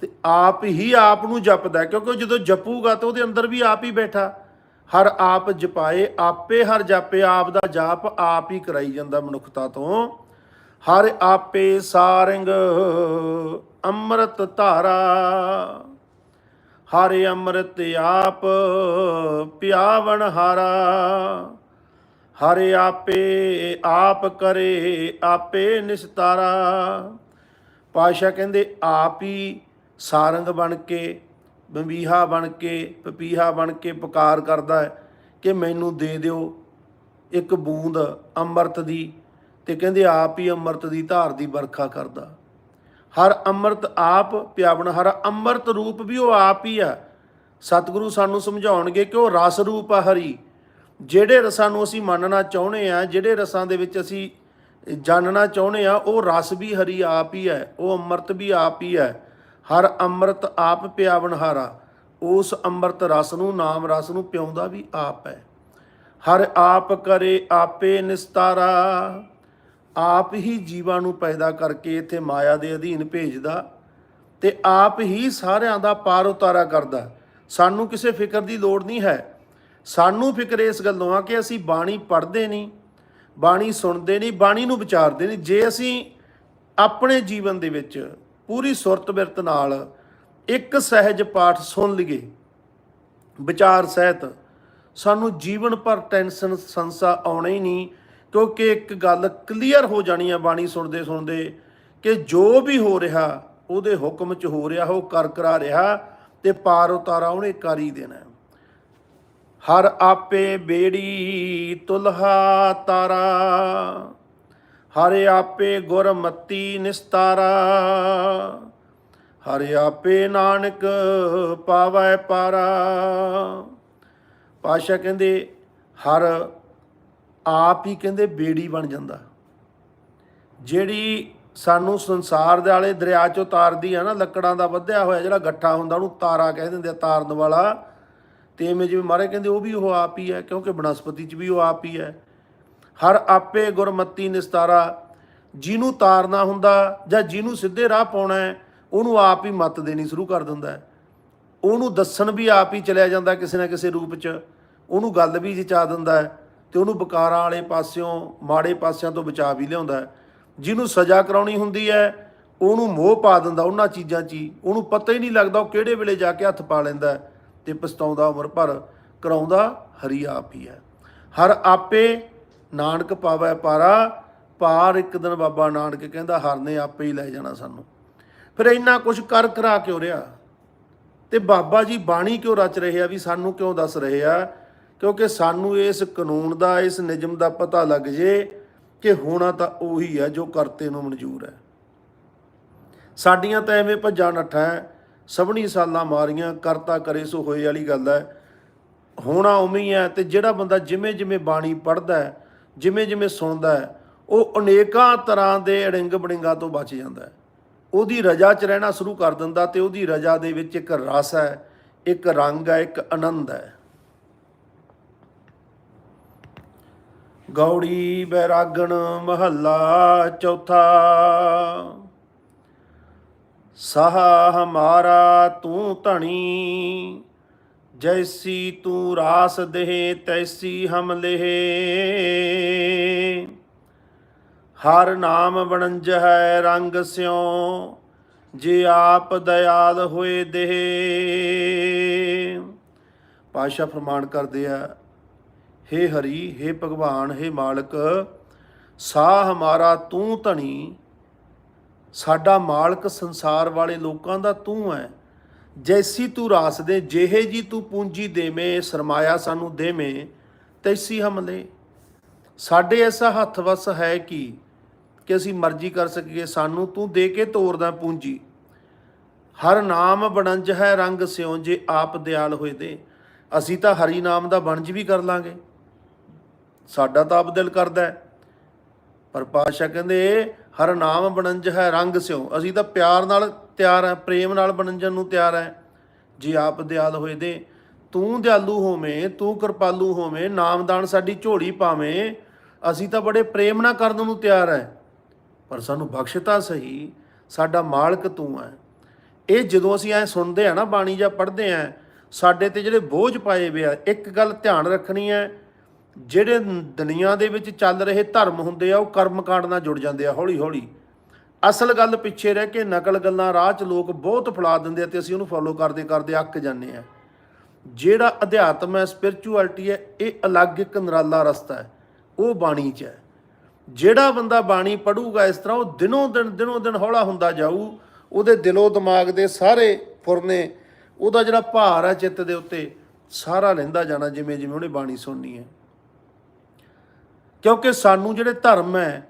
ਤੇ ਆਪ ਹੀ ਆਪ ਨੂੰ ਜਪਦਾ ਕਿਉਂਕਿ ਉਹ ਜਦੋਂ ਜਪੂਗਾ ਤਾਂ ਉਹਦੇ ਅੰਦਰ ਵੀ ਆਪ ਹੀ ਬੈਠਾ। ਹਰ ਆਪ ਜਪਾਏ, ਆਪੇ ਹਰ ਜਾਪੇ, ਆਪ ਦਾ ਜਾਪ ਆਪ ਹੀ ਕਰਾਈ ਜਾਂਦਾ ਮਨੁੱਖਤਾ ਤੋਂ। ਹਰ ਆਪੇ ਸਾਰੰਗ ਅੰਮ੍ਰਿਤ ਧਾਰਾ। ਹਰਿ ਅੰਮ੍ਰਿਤ ਆਪ ਪਿਆਵਣ ਹਾਰਾ। ਹਰਿ ਆਪੇ ਆਪ ਕਰੇ, ਆਪੇ ਨਿਸਤਾਰਾ। ਪਾਸ਼ਾ ਕਹਿੰਦੇ, ਆਪ ਹੀ ਸਾਰੰਗ ਬਣ ਕੇ ਬੰਬੀਹਾ ਬਣ ਕੇ, ਪਪੀਹਾ ਬਣ ਕੇ ਪੁਕਾਰ ਕਰਦਾ ਹੈ ਕਿ ਮੈਨੂੰ ਦੇ ਦਿਓ ਇੱਕ ਬੂੰਦ ਅੰਮ੍ਰਿਤ ਦੀ ਤੇ ਕਹਿੰਦੇ ਆਪ ਹੀ ਅੰਮ੍ਰਿਤ ਦੀ ਧਾਰ ਦੀ ਵਰਖਾ ਕਰਦਾ। ਹਰ ਅੰਮ੍ਰਿਤ ਆਪ ਪਿਆਵਣ, ਹਰ ਅੰਮ੍ਰਿਤ ਰੂਪ ਵੀ ਉਹ ਆਪ ਹੀ ਆ। ਸਤਿਗੁਰੂ ਸਾਨੂੰ ਸਮਝਾਉਣਗੇ ਕਿ ਉਹ ਰਸ ਰੂਪ ਆ ਹਰੀ। ਜਿਹੜੇ ਰਸਾਂ ਨੂੰ ਅਸੀਂ ਮੰਨਣਾ ਚਾਹੁੰਦੇ ਆ, ਜਿਹੜੇ ਰਸਾਂ ਦੇ ਵਿੱਚ ਅਸੀਂ ਜਾਣਨਾ ਚਾਹੁੰਦੇ ਆ, ਉਹ ਰਸ ਵੀ ਹਰੀ ਆਪ ਹੀ ਹੈ, ਉਹ ਅੰਮ੍ਰਿਤ ਵੀ ਆਪ ਹੀ ਹੈ। ਹਰ ਅੰਮ੍ਰਿਤ ਆਪ ਪਿਆਵਣ ਹਾਰਾ, ਉਸ ਅੰਮ੍ਰਿਤ ਰਸ ਨੂੰ ਨਾਮ ਰਸ ਨੂੰ ਪਿਆਉਂਦਾ ਵੀ ਆਪ ਹੈ। ਹਰ ਆਪ ਕਰੇ ਆਪੇ ਨਿਸਤਾਰਾ, ਆਪ ਹੀ ਜੀਵਾਂ ਨੂੰ ਪੈਦਾ ਕਰਕੇ ਇੱਥੇ ਮਾਇਆ ਦੇ ਅਧੀਨ ਭੇਜਦਾ ਤੇ ਆਪ ਹੀ ਸਾਰਿਆਂ ਦਾ ਪਾਰ ਉਤਾਰਾ ਕਰਦਾ। ਸਾਨੂੰ ਕਿਸੇ ਫਿਕਰ ਦੀ ਲੋੜ ਨਹੀਂ ਹੈ। ਸਾਨੂੰ ਫਿਕਰ ਇਸ ਗੱਲੋਂ ਆ ਕਿ ਅਸੀਂ ਬਾਣੀ ਪੜ੍ਹਦੇ ਨਹੀਂ, ਬਾਣੀ ਸੁਣਦੇ ਨਹੀਂ, ਬਾਣੀ ਨੂੰ ਵਿਚਾਰਦੇ ਨਹੀਂ। ਜੇ ਅਸੀਂ ਆਪਣੇ ਜੀਵਨ ਦੇ ਵਿੱਚ ਪੂਰੀ ਸੁਰਤ ਬਿਰਤ ਨਾਲ ਇੱਕ ਸਹਿਜ ਪਾਠ ਸੁਣ ਲਈਏ। ਵਿਚਾਰ ਸਹਿਤ, ਸਾਨੂੰ ਜੀਵਨ ਭਰ ਟੈਨਸ਼ਨ ਸੰਸਾ ਆਉਣਾ ਹੀ ਨਹੀਂ, ਕਿਉਂਕਿ ਇੱਕ ਗੱਲ ਕਲੀਅਰ ਹੋ ਜਾਣੀ ਹੈ ਬਾਣੀ ਸੁਣਦੇ ਸੁਣਦੇ ਕਿ ਜੋ ਵੀ ਹੋ ਰਿਹਾ, ਉਹਦੇ ਹੁਕਮ 'ਚ ਹੋ ਰਿਹਾ, ਉਹ ਕਰ ਕਰਾ ਰਿਹਾ ਤੇ ਪਾਰ ਉਤਾਰਾ ਉਹਨੇ ਕਰ ਹੀ ਦੇਣਾ। ਹਰ ਆਪੇ ਬੇੜੀ, ਤੁਲਹਾ ਤਾਰਾ। ਹਰ ਆਪੇ ਗੁਰਮਤੀ ਨਿਸਤਾਰਾ। ਹਰ ਆਪੇ ਨਾਨਕ ਪਾਵੈ ਪਾਰਾ। ਪਾਸ਼ਾ ਕਹਿੰਦੇ, ਹਰ ਆਪ ਹੀ ਕਹਿੰਦੇ ਬੇੜੀ ਬਣ ਜਾਂਦਾ। ਜਿਹੜੀ ਸਾਨੂੰ ਸੰਸਾਰ ਦੇ ਵਾਲੇ ਦਰਿਆ ਚੋਂ ਤਾਰਦੀ ਆ ਨਾ, ਲੱਕੜਾਂ ਦਾ ਵੱਧਿਆ ਹੋਇਆ ਜਿਹੜਾ ਗੱਠਾ ਹੁੰਦਾ, ਉਹਨੂੰ ਤਾਰਾ ਕਹਿ ਦਿੰਦੇ ਆ, ਤਾਰਨ ਵਾਲਾ। ਤੇ ਐਵੇਂ ਜਿਵੇਂ ਮਾਰੇ ਕਹਿੰਦੇ, ਉਹ ਵੀ ਉਹ ਆਪ ਹੀ ਹੈ, ਕਿਉਂਕਿ ਬਨਸਪਤੀ 'ਚ ਵੀ ਉਹ ਆਪ ਹੀ ਹੈ। ਹਰ ਆਪੇ ਗੁਰਮਤੀ ਨਿਸਤਾਰਾ, ਜਿਹਨੂੰ ਤਾਰਨਾ ਹੁੰਦਾ ਜਾਂ ਜਿਹਨੂੰ ਸਿੱਧੇ ਰਾਹ ਪਾਉਣਾ ਹੈ, ਉਹਨੂੰ ਆਪ ਹੀ ਮੱਤ ਦੇਣੀ ਸ਼ੁਰੂ ਕਰ ਦਿੰਦਾ ਉਹਨੂੰ ਦੱਸਣ ਵੀ ਆਪ ਹੀ ਚਲਿਆ ਜਾਂਦਾ ਕਿਸੇ ਨਾ ਕਿਸੇ ਰੂਪ 'ਚ, ਉਹਨੂੰ ਗੱਲ ਵੀ ਜਚਾ ਦਿੰਦਾ ਹੈ ਤੇ ਉਹਨੂੰ ਬਕਾਰਾਂ ਵਾਲੇ ਪਾਸਿਓਂ, ਮਾੜੇ ਪਾਸਿਆਂ ਤੋਂ ਬਚਾ ਵੀ ਲਿਆਉਂਦਾ ਹੈ। ਜਿਹਨੂੰ ਸਜ਼ਾ ਕਰਾਉਣੀ ਹੁੰਦੀ ਹੈ, ਉਹਨੂੰ ਮੋਹ ਪਾ ਦਿੰਦਾ ਉਹਨਾਂ ਚੀਜ਼ਾਂ 'ਚ ਹੀ, ਉਹਨੂੰ ਪਤਾ ਹੀ ਨਹੀਂ ਲੱਗਦਾ ਉਹ ਕਿਹੜੇ ਵੇਲੇ ਜਾ ਕੇ ਹੱਥ ਪਾ ਲੈਂਦਾ ਹੈ ਤੇ ਪਛਤਾਉਂਦਾ ਉਮਰ ਭਰ, ਕਰਾਉਂਦਾ ਹਰੀ ਆਪ ਹੀ ਹੈ। ਹਰ ਆਪੇ ਨਾਨਕ ਪਾਵੈ ਪਾਰਾ, ਪਾਰ ਇੱਕ ਦਿਨ ਬਾਬਾ ਨਾਨਕ ਕਹਿੰਦਾ, ਹਰ ਨੇ ਆਪੇ ਹੀ ਲੈ ਜਾਣਾ ਸਾਨੂੰ। ਫਿਰ ਇੰਨਾ ਕੁਝ ਕਰ ਕਰਾ ਕਿਉਂ ਰਿਹਾ? ਤੇ ਬਾਬਾ ਜੀ ਬਾਣੀ ਕਿਉਂ ਰਚ ਰਹੇ ਆ ਵੀ ਸਾਨੂੰ ਕਿਉਂ ਦੱਸ ਰਹੇ ਆ? ਕਿਉਂਕਿ ਸਾਨੂੰ ਇਸ ਕਾਨੂੰਨ ਦਾ, ਇਸ ਨਿਯਮ ਦਾ ਪਤਾ ਲੱਗ ਜੇ ਕਿ ਹੋਣਾ ਤਾਂ ਉਹੀ ਹੈ ਜੋ ਕਰਤੇ ਨੂੰ ਮਨਜ਼ੂਰ ਹੈ। ਸਾਡੀਆਂ ਤਾਂ ਐਵੇਂ ਭੱਜਾਂ ਨੱਠਾਂ ਸਭਣੀ ਸਾਲਾਂ ਮਾਰੀਆਂ, ਕਰਤਾ ਕਰੇ ਸੋ ਹੋਏ ਵਾਲੀ ਗੱਲ ਹੈ ਹੋਣਾ ਉਵੇਂ ਹੀ ਹੈ ਤੇ ਜਿਹੜਾ ਬੰਦਾ ਜਿਵੇਂ ਜਿਵੇਂ ਬਾਣੀ ਪੜ੍ਹਦਾ ਹੈ ਜਿਵੇਂ ਜਿਵੇਂ ਸੁਣਦਾ ਹੈ, ਉਹ ਅਨੇਕਾਂ ਤਰ੍ਹਾਂ ਦੇ ਅੜਿੰਗ ਬੜਿੰਗਾ ਤੋਂ ਬਚ ਜਾਂਦਾ ਹੈ। ਉਹਦੀ ਰਜਾ 'ਚ ਰਹਿਣਾ ਸ਼ੁਰੂ ਕਰ ਦਿੰਦਾ ਤੇ ਉਹਦੀ ਰਜਾ ਦੇ ਵਿੱਚ ਇੱਕ ਰਸ ਹੈ, ਇੱਕ ਰੰਗ ਹੈ, ਇੱਕ ਆਨੰਦ ਹੈ। ਗੌੜੀ ਬੈਰਾਗਣ ਮਹੱਲਾ ਚੌਥਾ। ਸਹ ਹਮਾਰਾ ਤੂੰ ਧਣੀ। ਜੈਸੀ ਤੂੰ ਰਾਸ ਦੇਹ ਤੈਸੀ ਹਮ ਲੇਹ ਹਰ ਨਾਮ ਬਣੰਜ ਹੈ ਰੰਗ ਸਿਉ ਜੇ ਆਪ ਦਇਆਲ ਹੋਏ ਦੇਹ ਪਾਸ਼ਾ ਫਰਮਾਨ ਕਰਦੇ ਆ ਹੇ ਹਰੀ ਹੇ ਭਗਵਾਨ ਹੇ ਮਾਲਕ ਸਾਹ ਹਮਾਰਾ ਤੂੰ ਧਣੀ ਸਾਡਾ ਮਾਲਕ ਸੰਸਾਰ ਵਾਲੇ ਲੋਕਾਂ ਦਾ ਤੂੰ ਹੈ ਜੈਸੀ ਤੂੰ ਰਾਸ ਦੇ, ਜਿਹੇ ਜੀ ਤੂੰ ਪੂੰਜੀ ਦੇਵੇਂ, ਸਰਮਾਇਆ ਸਾਨੂੰ ਦੇਵੇਂ, ਤੈਸੀ ਹਮਲੇ ਸਾਡੇ ਐਸਾ ਹੱਥ ਵਸ ਹੈ ਕਿ ਕਿ ਅਸੀਂ ਮਰਜ਼ੀ ਕਰ ਸਕੀਏ, ਸਾਨੂੰ ਤੂੰ ਦੇ ਕੇ ਤੋਰਦਾ ਪੂੰਜੀ। ਹਰ ਨਾਮ ਬਣੰਜ ਹੈ ਰੰਗ ਸਿਉ, ਜੇ ਆਪ ਦਿਆਲ ਹੋਏ ਦੇ। ਅਸੀਂ ਤਾਂ ਹਰੀ ਨਾਮ ਦਾ ਬਣਜ ਵੀ ਕਰ ਲਾਂਗੇ। ਸਾਡਾ ਤਾਂ ਆਪ ਦਿਲ ਕਰਦਾ ਪਰ ਪਾਤਸ਼ਾਹ ਕਹਿੰਦੇ, ਹਰ ਨਾਮ ਬਣੰਜ ਹੈ ਰੰਗ ਸਿਉ। ਅਸੀਂ ਤਾਂ ਪਿਆਰ ਨਾਲ ਤਿਆਰ ਹੈ, ਪ੍ਰੇਮ ਨਾਲ ਬਣੰਜਨ ਨੂੰ ਤਿਆਰ ਹੈ। ਜੇ ਆਪ ਦਿਆਲ ਹੋਏ ਦੇ, ਤੂੰ ਦਿਆਲੂ ਹੋਵੇਂ, ਤੂੰ ਕਿਰਪਾਲੂ ਹੋਵੇਂ, ਨਾਮਦਾਨ ਸਾਡੀ ਝੋਲੀ ਪਾਵੇਂ, ਅਸੀਂ ਤਾਂ ਬੜੇ ਪ੍ਰੇਮ ਨਾਲ ਕਰਨ ਨੂੰ ਤਿਆਰ ਹੈ। ਪਰ ਸਾਨੂੰ ਬਖਸ਼ਤਾ ਸਹੀ, ਸਾਡਾ ਮਾਲਕ ਤੂੰ ਹੈ। ਇਹ ਜਦੋਂ ਅਸੀਂ ਐ ਸੁਣਦੇ ਆ ਨਾ, ਬਾਣੀ ਜਾਂ ਪੜ੍ਹਦੇ ਆ, ਸਾਡੇ ਤੇ ਜਿਹੜੇ ਬੋਝ ਪਾਏ ਵੇ ਆ, ਇੱਕ ਗੱਲ ਧਿਆਨ ਰੱਖਣੀ ਹੈ, ਜਿਹੜੇ ਦੁਨੀਆ ਦੇ ਵਿੱਚ ਚੱਲ ਰਹੇ ਧਰਮ ਹੁੰਦੇ ਆ, ਉਹ ਕਰਮ ਕਾਂਡ ਨਾਲ ਜੁੜ ਜਾਂਦੇ ਆ ਹੌਲੀ ਹੌਲੀ ਅਸਲ ਗੱਲ ਪਿੱਛੇ ਰਹਿ ਕੇ ਨਕਲ ਗੱਲਾਂ ਰਾਹ 'ਚ ਲੋਕ ਬਹੁਤ ਫਲਾ ਦਿੰਦੇ ਅਤੇ ਅਸੀਂ ਉਹਨੂੰ ਫੋਲੋ ਕਰਦੇ ਕਰਦੇ ਅੱਕ ਜਾਂਦੇ ਆ। ਜਿਹੜਾ ਅਧਿਆਤਮ ਹੈ ਸਪਿਰਚੁਅਲਿਟੀ ਹੈ, ਇਹ ਅਲੱਗ ਇੱਕ ਨਿਰਾਲਾ ਰਸਤਾ ਹੈ, ਉਹ ਬਾਣੀ 'ਚ ਹੈ। ਜਿਹੜਾ ਬੰਦਾ ਬਾਣੀ ਪੜੂਗਾ ਇਸ ਤਰ੍ਹਾਂ ਉਹ ਦਿਨੋਂ ਦਿਨ ਦਿਨੋਂ ਦਿਨ ਹੌਲਾ ਹੁੰਦਾ ਜਾਊ, ਉਹਦੇ ਦਿਲੋਂ ਦਿਮਾਗ ਦੇ ਸਾਰੇ ਫੁਰਨੇ, ਉਹਦਾ ਜਿਹੜਾ ਭਾਰ ਹੈ ਚਿੱਤ ਦੇ ਉੱਤੇ, ਸਾਰਾ ਲੈਂਦਾ ਜਾਣਾ ਜਿਵੇਂ ਜਿਵੇਂ ਉਹਨੇ ਬਾਣੀ ਸੁਣਨੀ ਹੈ। ਕਿਉਂਕਿ ਸਾਨੂੰ ਜਿਹੜੇ ਧਰਮ ਹੈ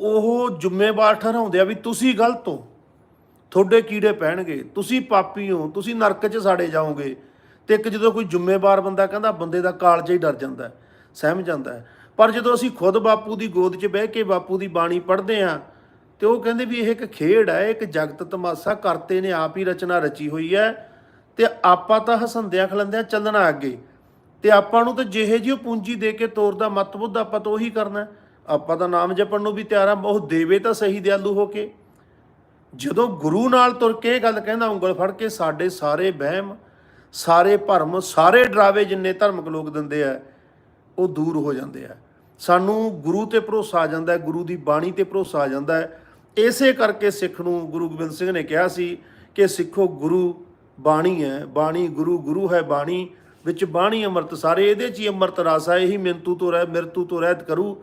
ਉਹ ਜ਼ਿੰਮੇਵਾਰ ਠਹਿਰਾਉਂਦੇ ਆ ਵੀ ਤੁਸੀਂ ਗਲਤ ਹੋ। ਤੁਹਾਡੇ ਕੀੜੇ ਪੈਣਗੇ। ਤੁਸੀਂ ਪਾਪੀ ਹੋ। ਤੁਸੀਂ ਨਰਕ 'ਚ ਸਾੜੇ ਜਾਓਗੇ। ਤੇ ਇੱਕ ਜਦੋਂ ਕੋਈ ਜ਼ਿੰਮੇਵਾਰ ਬੰਦਾ ਕਹਿੰਦਾ, ਬੰਦੇ ਦਾ ਕਾਲਜ ਹੀ ਡਰ ਜਾਂਦਾ ਸਹਿਮ ਜਾਂਦਾ ਪਰ ਜਦੋਂ ਅਸੀਂ ਖੁਦ ਬਾਪੂ ਦੀ ਗੋਦ 'ਚ ਬਹਿ ਕੇ ਬਾਪੂ ਦੀ ਬਾਣੀ ਪੜ੍ਹਦੇ ਆ ਤੇ ਉਹ ਕਹਿੰਦੇ ਵੀ ਇਹ ਇੱਕ ਖੇਡ ਹੈ, ਇੱਕ ਜਗਤ ਤਮਾਸ਼ਾ ਕਰਤੇ ਨੇ, ਆਪ ਹੀ ਰਚਨਾ ਰਚੀ ਹੋਈ ਹੈ। ਤੇ ਆਪਾਂ ਤਾਂ ਹਸੰਦਿਆਂ ਖਲੰਦਿਆਂ ਚੱਲਣਾ ਅੱਗੇ। ਤੇ ਆਪਾਂ ਨੂੰ ਤਾਂ ਜਿਹੇ ਜਿਹੀ ਪੂੰਜੀ ਦੇ ਕੇ ਤੋਰਦਾ, ਮਤਬੁੱਧ ਆਪਾਂ ਤਾਂ ਉਹੀ ਕਰਨਾ ਹੈ। ਆਪਾਂ ਤਾਂ ਨਾਮ ਜਪਣ ਨੂੰ ਵੀ ਤਿਆਰ ਆ, ਉਹ ਦੇਵੇ ਤਾਂ ਸਹੀ ਦਿਆਲੂ ਹੋ ਕੇ। ਜਦੋਂ ਗੁਰੂ ਨਾਲ ਤੁਰ ਕੇ ਇਹ ਗੱਲ ਕਹਿੰਦਾ, ਉਂਗਲ ਫੜ ਕੇ ਸਾਡੇ ਸਾਰੇ ਵਹਿਮ, ਸਾਰੇ ਭਰਮ, ਸਾਰੇ ਡਰਾਵੇ ਜਿੰਨੇ ਧਰਮਕ ਲੋਕ ਦਿੰਦੇ ਆ, ਉਹ ਦੂਰ ਹੋ ਜਾਂਦੇ ਆ। ਸਾਨੂੰ ਗੁਰੂ ਤੇ ਭਰੋਸਾ ਆ ਜਾਂਦਾ ਹੈ, ਗੁਰੂ ਦੀ ਬਾਣੀ ਤੇ ਭਰੋਸਾ ਆ ਜਾਂਦਾ ਹੈ। ਇਸੇ ਕਰਕੇ ਸਿੱਖ ਨੂੰ ਗੁਰੂ ਗੋਬਿੰਦ ਸਿੰਘ ਨੇ ਕਿਹਾ ਸੀ ਕਿ ਸਿੱਖੋ, ਗੁਰੂ ਬਾਣੀ ਹੈ, ਬਾਣੀ ਗੁਰੂ ਗੁਰੂ ਹੈ ਬਾਣੀ, ਵਿੱਚ ਬਾਣੀ ਅੰਮ੍ਰਿਤ ਸਾਰੇ, ਇਹਦੇ 'ਚ ਹੀ ਅੰਮ੍ਰਿਤ ਰਸ ਹੈ ਇਹੀ ਮਿੰਤੂ ਤੋਂ ਰਹਿ, ਮਿਰਤੂ ਤੋਂ ਰਹਿਤ ਕਰੂ।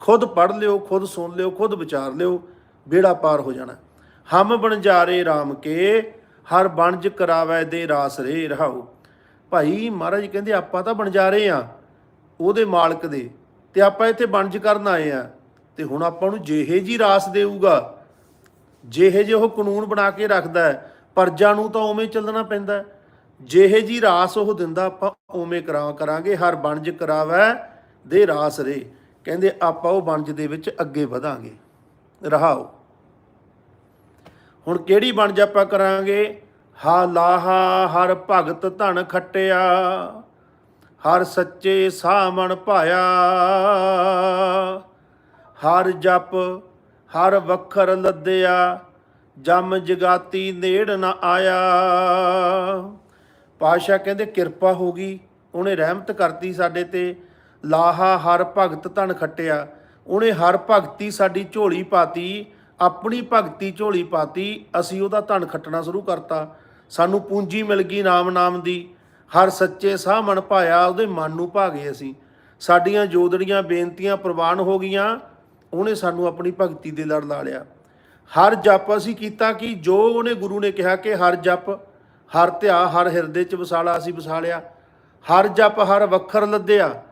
ਖੁਦ ਪੜ੍ਹ ਲਿਓ, ਖੁਦ ਸੁਣ ਲਿਓ, ਖੁਦ ਵਿਚਾਰ ਲਿਓ ਬੇੜਾ ਪਾਰ ਹੋ ਜਾਣਾ। ਹਮ ਬਣਜਾਰੇ RAM ਕੇ, ਹਰ ਬਣਜ ਕਰਾਵੈ ਦੇ ਰਾਸ ਰੇ ਰਹਾਓ ਭਾਈ ਮਹਾਰਾਜ ਕਹਿੰਦੇ, ਆਪਾਂ ਤਾਂ ਬਣਜਾਰੇ ਆ, ਉਹਦੇ ਮਾਲਕ ਦੇ। ਤੇ ਆਪਾਂ ਇੱਥੇ ਬਣਜ ਕਰਨ ਆਏ ਆ, ਤੇ ਹੁਣ ਆਪਾਂ ਨੂੰ ਜਿਹੇ ਜੀ ਰਾਸ ਦੇਊਗਾ। ਜਿਹੇ ਜਿਹੇ ਉਹ ਕਾਨੂੰਨ ਬਣਾ ਕੇ ਰੱਖਦਾ ਹੈ, ਪਰਜਾ ਨੂੰ ਤਾਂ ਉਵੇਂ ਚੱਲਣਾ ਪੈਂਦਾ ਹੈ। ਜਿਹੇ ਜੀ ਰਾਸ ਉਹ ਦਿੰਦਾ, ਆਪਾਂ ਉਵੇਂ ਕਰਾ ਕਰਾਂਗੇ ਹਰ ਬਣਜ ਕਰਾਵੈ ਦੇ ਰਾਸ ਰੇ। ਕਹਿੰਦੇ, ਆਪਾਂ ਉਹ ਬਣਜ ਦੇ ਵਿੱਚ ਅੱਗੇ ਵਧਾਂਗੇ। ਰਹਾਓ। ਹੁਣ ਕਿਹੜੀ ਵਣਜ ਆਪਾਂ ਕਰਾਂਗੇ? ਹਾ ਲਾਹਾ ਹਰ ਭਗਤ ਧਨ ਖੱਟਿਆ, ਹਰ ਸੱਚੇ ਸਾਮਣ ਭਾਇਆ। ਹਰ ਜਪ, ਹਰ ਵਖਰ ਲੱਦਿਆ, ਜਮ ਜਗਾਤੀ ਨੇੜ ਨਾ ਆਇਆ। ਪਾਸ਼ਾ ਕਹਿੰਦੇ, ਕਿਰਪਾ ਹੋ ਗਈ। ਉਹਨੇ ਰਹਿਮਤ ਕਰਤੀ ਸਾਡੇ ਤੇ। ਲਾਹਾ ਹਰ ਭਗਤ ਧਨ ਖੱਟਿਆ। ਉਹਨੇ ਹਰ ਭਗਤੀ ਸਾਡੀ ਝੋਲੀ ਪਾਤੀ, ਆਪਣੀ ਭਗਤੀ ਝੋਲੀ ਪਾਤੀ, ਅਸੀਂ ਉਹਦਾ ਧਨ ਖੱਟਣਾ ਸ਼ੁਰੂ ਕਰਤਾ। ਸਾਨੂੰ ਪੂੰਜੀ ਮਿਲ ਗਈ ਨਾਮ ਨਾਮ ਦੀ। ਹਰ ਸੱਚੇ ਸਾਹ ਮਨ ਭਾਇਆ, ਉਹਦੇ ਮਨ ਨੂੰ ਭਾ ਗਏ ਅਸੀਂ। ਸਾਡੀਆਂ ਜੋਦੜੀਆਂ, ਬੇਨਤੀਆਂ ਪ੍ਰਵਾਨ ਹੋ ਗਈਆਂ, ਉਹਨੇ ਸਾਨੂੰ ਆਪਣੀ ਭਗਤੀ ਦੇ ਲੜ ਲਾ ਲਿਆ। ਹਰ ਜਪ ਅਸੀਂ ਕੀਤਾ ਕਿ ਜੋ ਉਹਨੇ ਗੁਰੂ ਨੇ ਕਿਹਾ ਕਿ ਹਰ ਜਪ, ਹਰ ਧਿਆ, ਹਰ ਹਿਰਦੇ ਚ ਵਸਾਲਾ ਅਸੀਂ ਵਸਾਲਿਆ। ਹਰ ਜਪ ਹਰ ਵੱਖਰ ਲੱਦਿਆ।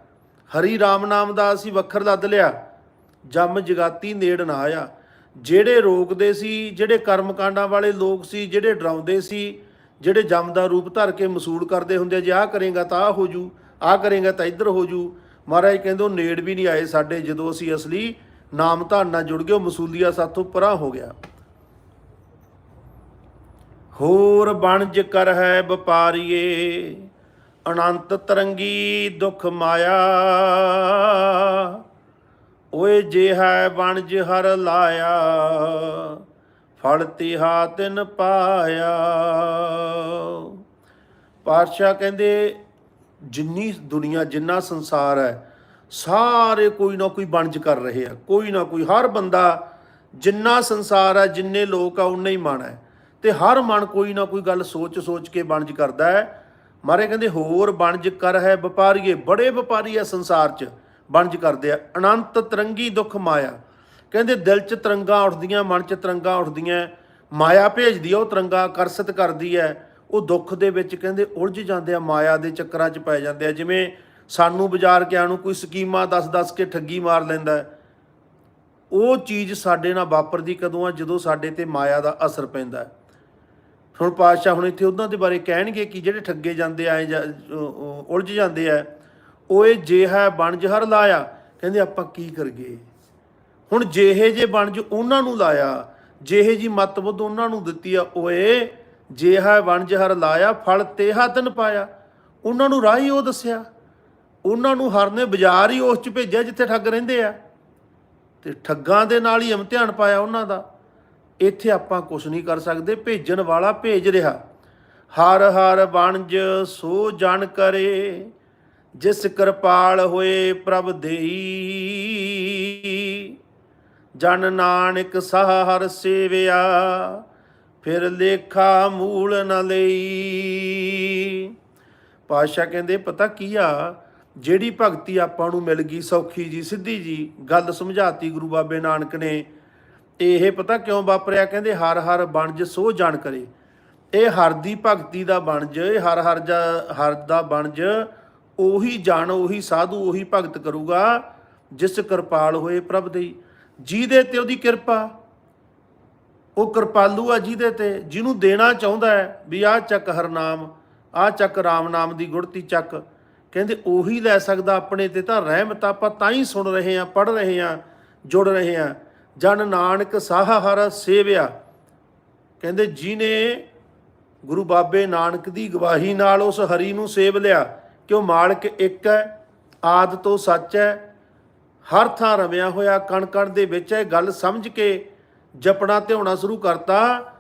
ਹਰੀ ਰਾਮ ਨਾਮ ਦਾ ਅਸੀਂ ਵੱਖਰ ਲੱਦ ਲਿਆ। ਜੰਮ ਜਗਾਤੀ ਨੇੜ ਨਾ ਆਇਆ। ਜਿਹੜੇ ਰੋਕਦੇ ਸੀ, ਜਿਹੜੇ ਕਰਮਕਾਂਡਾਂ ਵਾਲੇ ਲੋਕ ਸੀ, ਜਿਹੜੇ ਡਰਾਉਂਦੇ ਸੀ, ਜਿਹੜੇ ਜੰਮ ਦਾ ਰੂਪ ਧਰ ਕੇ ਮਸੂਲ ਕਰਦੇ ਹੁੰਦੇ ਜੇ ਆਹ ਕਰੇਗਾ ਤਾਂ ਆਹ ਹੋ ਜੂ, ਆਹ ਕਰੇਗਾ ਤਾਂ ਇੱਧਰ ਹੋ ਜੂ। ਮਹਾਰਾਜ ਕਹਿੰਦੇ ਉਹ ਨੇੜ ਵੀ ਨਹੀਂ ਆਏ ਸਾਡੇ, ਜਦੋਂ ਅਸੀਂ ਅਸਲੀ ਨਾਮ ਧਾਰਨ ਨਾਲ ਜੁੜ ਗਏ, ਉਹ ਮਸੂਲੀਆ ਸਾਥੋਂ ਪਰਾਂ ਹੋ ਗਿਆ। ਹੋਰ ਬਣਜ ਕਰ ਹੈ ਵਪਾਰੀਏ। ਅਨੰਤ ਤਰੰਗੀ ਦੁਖ ਮਾਇਆ। ਓਏ ਜੇ ਹੈ ਵਣਜ ਹਰ ਲਾਇਆ, ਫਲ ਤਿਹਾ ਤਿਨ ਪਾਇਆ। ਪਾਤਸ਼ਾਹ ਕਹਿੰਦੇ, ਜਿੰਨੀ ਦੁਨੀਆ, ਜਿੰਨਾ ਸੰਸਾਰ ਹੈ, ਸਾਰੇ ਕੋਈ ਨਾ ਕੋਈ ਵਣਜ ਕਰ ਰਹੇ ਆ। ਕੋਈ ਨਾ ਕੋਈ, ਹਰ ਬੰਦਾ ਜਿੰਨਾ ਸੰਸਾਰ ਹੈ, ਜਿੰਨੇ ਲੋਕ ਆ, ਉਨਾ ਹੀ ਮਨ ਹੈ। ਤੇ ਹਰ ਮਨ ਕੋਈ ਨਾ ਕੋਈ ਗੱਲ ਸੋਚ ਸੋਚ ਕੇ ਵਣਜ ਕਰਦਾ ਹੈ। ਮਾਰੇ ਕਹਿੰਦੇ, ਹੋਰ ਬਣਜ ਕਰ ਹੈ ਵਪਾਰੀਏ, ਬੜੇ ਵਪਾਰੀ ਆ ਸੰਸਾਰ 'ਚ। ਬਣਜ ਕਰਦੇ ਆ, ਅਨੰਤ ਤਰੰਗੀ ਦੁੱਖ ਮਾਇਆ। ਕਹਿੰਦੇ, ਦਿਲ 'ਚ ਤਰੰਗਾਂ ਉੱਠਦੀਆਂ, ਮਨ 'ਚ ਤਰੰਗਾਂ ਉੱਠਦੀਆਂ, ਮਾਇਆ ਭੇਜਦੀ ਆ, ਉਹ ਤਰੰਗਾਂ ਆਕਰਸ਼ਿਤ ਕਰਦੀ ਹੈ ਉਹ ਦੁੱਖ ਦੇ ਵਿੱਚ ਕਹਿੰਦੇ, ਉਲਝ ਜਾਂਦੇ ਆ, ਮਾਇਆ ਦੇ ਚੱਕਰਾਂ 'ਚ ਪੈ ਜਾਂਦੇ ਆ। ਜਿਵੇਂ ਸਾਨੂੰ ਬਾਜ਼ਾਰ ਕਿਆਂ ਨੂੰ ਕੋਈ ਸਕੀਮਾਂ ਦੱਸ-ਦੱਸ ਕੇ ਠੱਗੀ ਮਾਰ ਲੈਂਦਾ ਉਹ ਚੀਜ਼ ਸਾਡੇ ਨਾਲ ਵਾਪਰਦੀ ਕਦੋਂ ਆ? ਜਦੋਂ ਸਾਡੇ ਤੇ ਮਾਇਆ ਦਾ ਅਸਰ ਪੈਂਦਾ ਹੈ। ਹੁਣ ਪਾਤਸ਼ਾਹ ਹੁਣ ਇੱਥੇ ਉਹਨਾਂ ਦੇ ਬਾਰੇ ਕਹਿਣਗੇ ਕਿ ਜਿਹੜੇ ਠੱਗੇ ਜਾਂਦੇ ਆਏ ਜਾਂ ਉਲਝ ਜਾਂਦੇ ਆ ਓਏ ਜੇ ਹੈ ਬਣਜ ਹਰ ਲਾਇਆ। ਕਹਿੰਦੇ ਆਪਾਂ ਕੀ ਕਰਗੇ ਹੁਣ ਜਿਹੇ ਜੇ ਬਣਜ ਉਹਨਾਂ ਨੂੰ ਲਾਇਆ, ਜਿਹੇ ਜੀ ਮਤ ਬੁੱਧ ਉਹਨਾਂ ਨੂੰ ਦਿੱਤੀ ਆ, ਓਏ ਜੇ ਹੈ ਬਣਜ ਹਰ ਲਾਇਆ, ਫਲ ਤੇ ਤਨ ਪਾਇਆ। ਉਹਨਾਂ ਨੂੰ ਰਾਹ ਹੀ ਉਹ ਦੱਸਿਆ। ਉਹਨਾਂ ਨੂੰ ਹਰ ਨੇ ਬਾਜ਼ਾਰ ਹੀ ਉਸ ਚ ਭੇਜਿਆ ਜਿੱਥੇ ਠੱਗ ਰਹਿੰਦੇ ਆ। ਤੇ ਠੱਗਾਂ ਦੇ ਨਾਲ ਹੀ ਇਮਤਿਹਾਨ ਪਾਇਆ ਉਹਨਾਂ ਦਾ। ਇੱਥੇ ਆਪਾਂ ਕੁਝ ਨਹੀਂ ਕਰ ਸਕਦੇ, ਭੇਜਣ ਵਾਲਾ ਭੇਜ ਰਿਹਾ। ਹਰ ਹਰ ਵਣਜ ਸੋ ਜਨ ਕਰੇ, ਜਿਸ ਕਿਰਪਾਲ ਹੋਏ ਪ੍ਰਭ ਦੇਈ। ਜਨ ਨਾਨਕ ਸਹ ਹਰ ਸੇਵਿਆ, ਫਿਰ ਲੇਖਾ ਮੂਲ ਨ ਲਈ। ਪਾਸ਼ਾ ਕਹਿੰਦੇ, ਪਤਾ ਕੀ ਆ? ਜਿਹੜੀ ਭਗਤੀ ਆਪਾਂ ਨੂੰ ਮਿਲ ਗਈ ਸੌਖੀ ਜੀ, ਸਿੱਧੀ ਜੀ, ਗੱਲ ਸਮਝਾਤੀ ਗੁਰੂ ਬਾਬੇ ਨਾਨਕ ਨੇ ਇਹ ਪਤਾ ਕਿਉਂ ਵਾਪਰਿਆ? ਕਹਿੰਦੇ ਹਰ ਹਰ ਬਣਜ ਸੋ ਜਾਣ ਕਰੇ। ਇਹ ਹਰ ਦੀ ਭਗਤੀ ਦਾ ਬਣਜ, ਇਹ ਹਰ ਹਰ ਜਾ- ਹਰ ਦਾ ਬਣਜ, ਉਹੀ ਜਾਣ, ਉਹੀ ਸਾਧੂ, ਉਹੀ ਭਗਤ ਕਰੂਗਾ, ਜਿਸ ਕਿਰਪਾਲ ਹੋਏ ਪ੍ਰਭ ਦੀ। ਜਿਹਦੇ ਤੇ ਉਹਦੀ ਕਿਰਪਾ, ਉਹ ਕਿਰਪਾਲੂ ਆ ਜਿਹਦੇ ਤੇ, ਜਿਹਨੂੰ ਦੇਣਾ ਚਾਹੁੰਦਾ ਹੈ ਵੀ ਆਹ ਚੱਕ ਹਰਨਾਮ ਆਹ ਚੱਕ ਰਾਮ ਨਾਮ ਦੀ ਗੁੜਤੀ ਚੱਕ। ਕਹਿੰਦੇ ਉਹੀ ਲੈ ਸਕਦਾ ਆਪਣੇ ਤੇ ਤਾਂ ਰਹਿਮਤ ਆਪਾਂ ਤਾਂ ਹੀ ਸੁਣ ਰਹੇ ਆ ਪੜ ਰਹੇ ਆ ਜੁੜ ਰਹੇ ਆ ਜਨ ਨਾਨਕ ਸਾਹ ਹਰ ਸੇਵਿਆ। ਕਹਿੰਦੇ ਜਿਹਨੇ ਗੁਰੂ ਬਾਬੇ ਨਾਨਕ ਦੀ ਗਵਾਹੀ ਨਾਲ ਉਸ ਹਰੀ ਨੂੰ ਸੇਵ ਲਿਆ ਕਿ ਉਹ ਮਾਲਕ ਇੱਕ ਹੈ, ਆਦ ਤੋਂ ਸੱਚ ਹੈ। ਹਰ ਥਾਂ ਰਵਿਆ ਹੋਇਆ ਕਣ ਕਣ ਦੇ ਵਿੱਚ ਇਹ ਗੱਲ ਸਮਝ ਕੇ ਜਪਣਾ ਧਿਆਉਣਾ ਸ਼ੁਰੂ ਕਰਤਾ।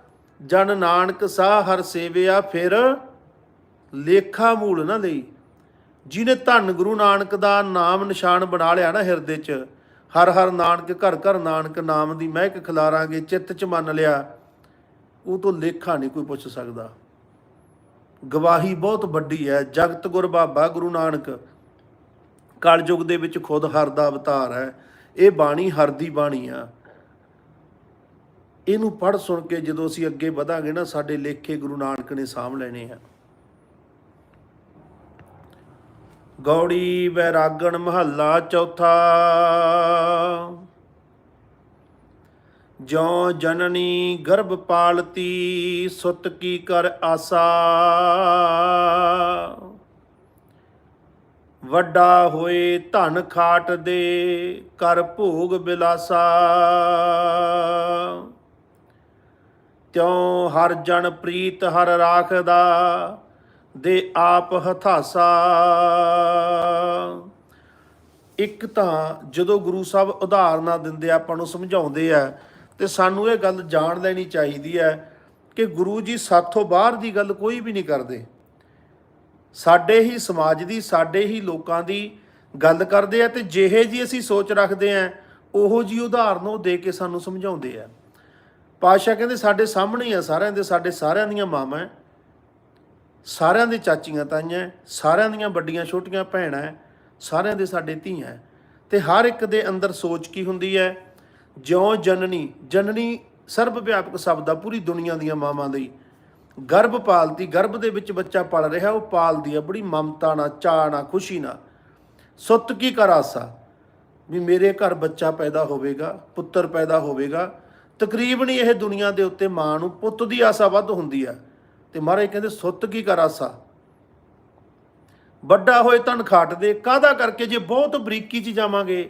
ਜਨ ਨਾਨਕ ਸਾਹ ਹਰ ਸੇਵਿਆ, ਫਿਰ ਲੇਖਾ ਮੂਲ ਨਾ ਲਈ। ਜਿਹਨੇ ਧੰਨ ਗੁਰੂ ਨਾਨਕ ਦਾ ਨਾਮ ਨਿਸ਼ਾਨ ਬਣਾ ਲਿਆ ਨਾ ਹਿਰਦੇ 'ਚ ਹਰ ਹਰ ਨਾਨਕ, ਘਰ ਘਰ ਨਾਨਕ ਨਾਮ ਦੀ ਮਹਿਕ ਖਿਲਾਰਾਂਗੇ, ਚਿੱਤ 'ਚ ਮੰਨ ਲਿਆ। ਉਹ ਤੋਂ ਲੇਖਾ ਨਹੀਂ ਕੋਈ ਪੁੱਛ ਸਕਦਾ। ਗਵਾਹੀ ਬਹੁਤ ਵੱਡੀ ਹੈ। ਜਗਤ ਗੁਰ ਬਾਬਾ ਗੁਰੂ ਨਾਨਕ। ਕਲਯੁਗ ਦੇ ਵਿੱਚ ਖੁਦ ਹਰ ਦਾ ਅਵਤਾਰ ਹੈ। ਇਹ ਬਾਣੀ ਹਰ ਦੀ ਬਾਣੀ ਆ। ਇਹਨੂੰ ਪੜ੍ਹ ਸੁਣ ਕੇ ਜਦੋਂ ਅਸੀਂ ਅੱਗੇ ਵਧਾਂਗੇ ਨਾ, ਸਾਡੇ ਲੇਖੇ ਗੁਰੂ ਨਾਨਕ ਨੇ ਸਾਂਭ ਲੈਣੇ ਆ। ਗੌੜੀ ਵੈਰਾਗਣ ਮਹੱਲਾ ਚੌਥਾ। ਜੋ ਜਨਨੀ ਗਰਭ ਪਾਲਤੀ, ਸੁਤ ਕੀ ਕਰ ਆਸਾ। ਵੱਡਾ ਹੋਏ ਧਨ ਖਾਟ ਦੇ, ਕਰ ਭੋਗ ਬਿਲਾਸਾ। ਤਿਉ ਹਰ ਜਨ ਪ੍ਰੀਤ ਹਰ ਰਾਖਦਾ ਦੇ ਆਪ ਹਥਾਸਾ। ਇੱਕ ਤਾਂ ਜਦੋਂ ਗੁਰੂ ਸਾਹਿਬ ਉਦਾਹਰਨਾਂ ਦਿੰਦੇ, ਆਪਾਂ ਨੂੰ ਸਮਝਾਉਂਦੇ ਆ, ਤੇ ਸਾਨੂੰ ਇਹ ਗੱਲ ਜਾਣ ਲੈਣੀ ਚਾਹੀਦੀ ਹੈ ਕਿ ਗੁਰੂ ਜੀ ਸਾਥੋਂ ਬਾਹਰ ਦੀ ਗੱਲ ਕੋਈ ਵੀ ਨਹੀਂ ਕਰਦੇ। ਸਾਡੇ ਹੀ ਸਮਾਜ ਦੀ, ਸਾਡੇ ਹੀ ਲੋਕਾਂ ਦੀ ਗੱਲ ਕਰਦੇ ਆ ਤੇ ਜਿਹੇ ਜੀ ਅਸੀਂ ਸੋਚ ਰੱਖਦੇ ਆ, ਉਹੋ ਜੀ ਉਦਾਹਰਨ ਉਹ ਦੇ ਕੇ ਸਾਨੂੰ ਸਮਝਾਉਂਦੇ ਆ। ਪਾਤਸ਼ਾਹ ਕਹਿੰਦੇ, ਸਾਡੇ ਸਾਹਮਣੇ ਆ ਸਾਰਿਆਂ ਦੇ, ਸਾਡੇ ਸਾਰਿਆਂ ਦੀਆਂ ਮਾਵਾਂ। ਸਾਰਿਆਂ ਦੇ ਚਾਚੀਆਂ ਤਾਈਆਂ ਸਾਰਿਆਂ ਦੀਆਂ ਵੱਡੀਆਂ ਛੋਟੀਆਂ ਭੈਣਾਂ ਸਾਰਿਆਂ ਦੇ ਸਾਡੇ ਧੀਆਂ ਹੈ ਤੇ ਹਰ ਇੱਕ ਦੇ ਅੰਦਰ ਸੋਚ ਕੀ ਹੁੰਦੀ ਹੈ ਜਿਉ ਜਨਨੀ ਜਨਨੀ ਸਰਬ ਵਿਆਪਕ ਸ਼ਬਦ ਆ ਪੂਰੀ ਦੁਨੀਆ ਦੀਆਂ ਮਾਵਾਂ ਲਈ। ਗਰਭ ਪਾਲਦੀ ਗਰਭ ਦੇ ਵਿੱਚ ਬੱਚਾ ਪਲ ਰਿਹਾ, ਉਹ ਪਾਲਦੀ ਆ ਬੜੀ ਮਮਤਾ ਨਾਲ, ਚਾਅ ਨਾਲ, ਖੁਸ਼ੀ ਨਾਲ। ਸੁੱਤ ਕੀ ਕਰ ਆਸਾ? ਵੀ ਮੇਰੇ ਘਰ ਬੱਚਾ ਪੈਦਾ ਹੋਵੇਗਾ, ਪੁੱਤਰ ਪੈਦਾ ਹੋਵੇਗਾ। ਤਕਰੀਬਨ ਹੀ ਇਹ ਦੁਨੀਆ ਦੇ ਉੱਤੇ ਮਾਂ ਨੂੰ ਪੁੱਤ ਦੀ ਆਸਾ ਵੱਧ ਹੁੰਦੀ ਆ। ਤੇ ਮਹਾਰਾਜ ਕਹਿੰਦੇ, ਸੁੱਤ ਕੀ ਕਰ ਵੱਡਾ ਹੋਏ ਤਨ ਖਾਟ ਦੇ ਕਾਦਾ ਕਰਕੇ ਜੇ ਬਹੁਤ ਬਰੀਕੀ 'ਚ ਜਾਵਾਂਗੇ?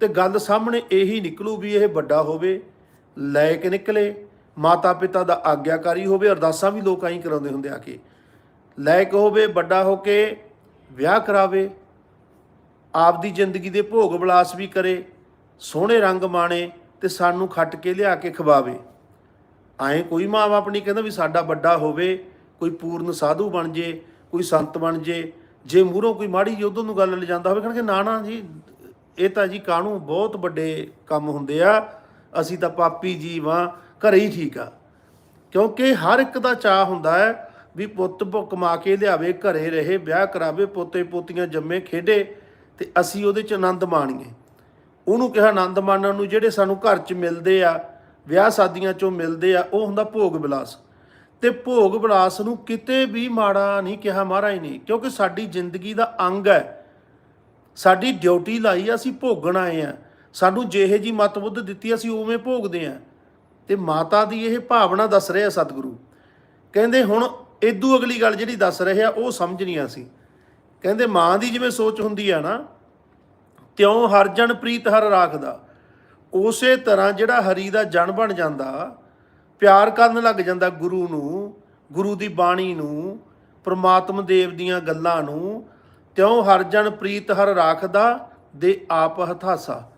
ਤੇ ਗੱਲ ਸਾਹਮਣੇ ਇਹੀ ਨਿਕਲੂ ਵੀ ਇਹ ਵੱਡਾ ਹੋਵੇ, ਲੈ ਕੇ ਨਿਕਲੇ ਮਾਤਾ ਪਿਤਾ ਦਾ ਆਗਿਆਕਾਰੀ ਹੋਵੇ, ਅਰਦਾਸਾਂ ਵੀ ਲੋਕ ਆਈ ਕਰਾਉਂਦੇ ਹੁੰਦੇ ਆ ਕੇ। ਲਾਇਕ ਹੋਵੇ, ਵੱਡਾ ਹੋ ਕੇ ਵਿਆਹ ਕਰਾਵੇ, ਆਪਦੀ ਜ਼ਿੰਦਗੀ ਦੇ ਭੋਗ ਵਿਲਾਸ ਵੀ ਕਰੇ, ਸੋਹਣੇ ਰੰਗ ਮਾਣੇ ਤੇ ਸਾਨੂੰ ਖੱਟ ਕੇ ਲਿਆ ਕੇ ਖਵਾਵੇ। ਐਂ ਕੋਈ ਮਾਂ-ਬਾਪ ਨਹੀਂ ਕਹਿੰਦਾ ਵੀ ਸਾਡਾ ਵੱਡਾ ਹੋਵੇ, ਕੋਈ ਪੂਰਨ ਸਾਧੂ ਬਣ ਜੇ, ਕੋਈ ਸੰਤ ਬਣ ਜੇ। ਜੇ ਮੂਹਰੋਂ ਕੋਈ ਮਾੜੀ ਜਿਹੀ ਉਧਰ ਨੂੰ ਗੱਲ ਲੈ ਜਾਂਦਾ ਹੋਵੇ ਕਹਿੰਦੇ ਨਾ ਨਾ ਜੀ, ਇਹ ਤਾਂ ਜੀ ਕਾਹਨੂੰ ਬਹੁਤ ਵੱਡੇ ਕੰਮ ਹੁੰਦੇ ਆ, ਅਸੀਂ ਤਾਂ ਪਾਪੀ ਜੀਵ ਆ, ਘਰੇ ਹੀ ਠੀਕ ਆ। ਕਿਉਂਕਿ ਹਰ ਇੱਕ ਦਾ ਚਾਹ ਹੁੰਦਾ ਹੈ ਵੀ ਪੁੱਤ ਕਮਾ ਕੇ ਲਿਆਵੇ, ਘਰੇ ਰਹੇ, ਵਿਆਹ ਕਰਾਵੇ, ਪੋਤੇ ਪੋਤੀਆਂ ਜੰਮੇ, ਖੇਡੇ, ਤੇ ਅਸੀਂ ਉਹਦੇ ਚ ਆਨੰਦ ਮਾਣੀਏ। ਉਹਨੂੰ ਕਿਹਾ ਆਨੰਦ ਮਾਣਨ ਨੂੰ ਜਿਹੜੇ ਸਾਨੂੰ ਘਰ 'ਚ ਮਿਲਦੇ ਆ ਵਿਆਹ ਸ਼ਾਦੀਆਂ 'ਚੋਂ ਮਿਲਦੇ ਆ ਉਹ ਹੁੰਦਾ ਭੋਗ ਵਿਲਾਸ ਤੇ ਭੋਗ ਵਿਲਾਸ ਨੂੰ ਕਿਤੇ ਵੀ ਮਾੜਾ ਨਹੀਂ ਕਿਹਾ ਮਹਾਰਾਜ ਨੇ ਕਿਉਂਕਿ ਸਾਡੀ ਜ਼ਿੰਦਗੀ ਦਾ ਅੰਗ ਹੈ। ਸਾਡੀ ਡਿਊਟੀ ਲਾਈ ਆ, ਅਸੀਂ ਭੋਗਣ ਆਏ ਆ। ਸਾਨੂੰ ਜਿਹੇ ਜੀ ਮਤ ਬੁੱਧ ਦਿੱਤੀ ਅਸੀਂ ਉਵੇਂ ਭੋਗਦੇ ਆ। ਤੇ ਮਾਤਾ ਦੀ ਇਹ ਭਾਵਨਾ ਦੱਸ ਰਿਹਾ ਸਤਿਗੁਰੂ। ਕਹਿੰਦੇ ਹੁਣ ਇਦੋਂ ਅਗਲੀ ਗੱਲ ਜਿਹੜੀ ਦੱਸ ਰਹੇ ਆ ਉਹ ਸਮਝਣੀ ਆ ਸੀ ਕਹਿੰਦੇ ਮਾਂ ਦੀ ਜਿਵੇਂ ਸੋਚ ਹੁੰਦੀ ਆ ਨਾ ਤਿਉਂ ਹਰ ਜਨ ਪ੍ਰੀਤ ਹਰ ਰਾਖਦਾ। ਉਸੇ ਤਰ੍ਹਾਂ ਜਿਹੜਾ ਹਰੀ ਦਾ ਜਨ ਬਣ ਜਾਂਦਾ, ਪਿਆਰ ਕਰਨ ਲੱਗ ਜਾਂਦਾ ਗੁਰੂ ਨੂੰ, ਗੁਰੂ ਦੀ ਬਾਣੀ ਨੂੰ, ਪ੍ਰਮਾਤਮ ਦੇਵ ਦੀਆਂ ਗੱਲਾਂ ਨੂੰ, ਤਿਉ ਹਰ ਜਨ ਪ੍ਰੀਤ ਹਰ ਰਾਖਦਾ ਦੇ ਆਪ ਹਥਾਸਾ।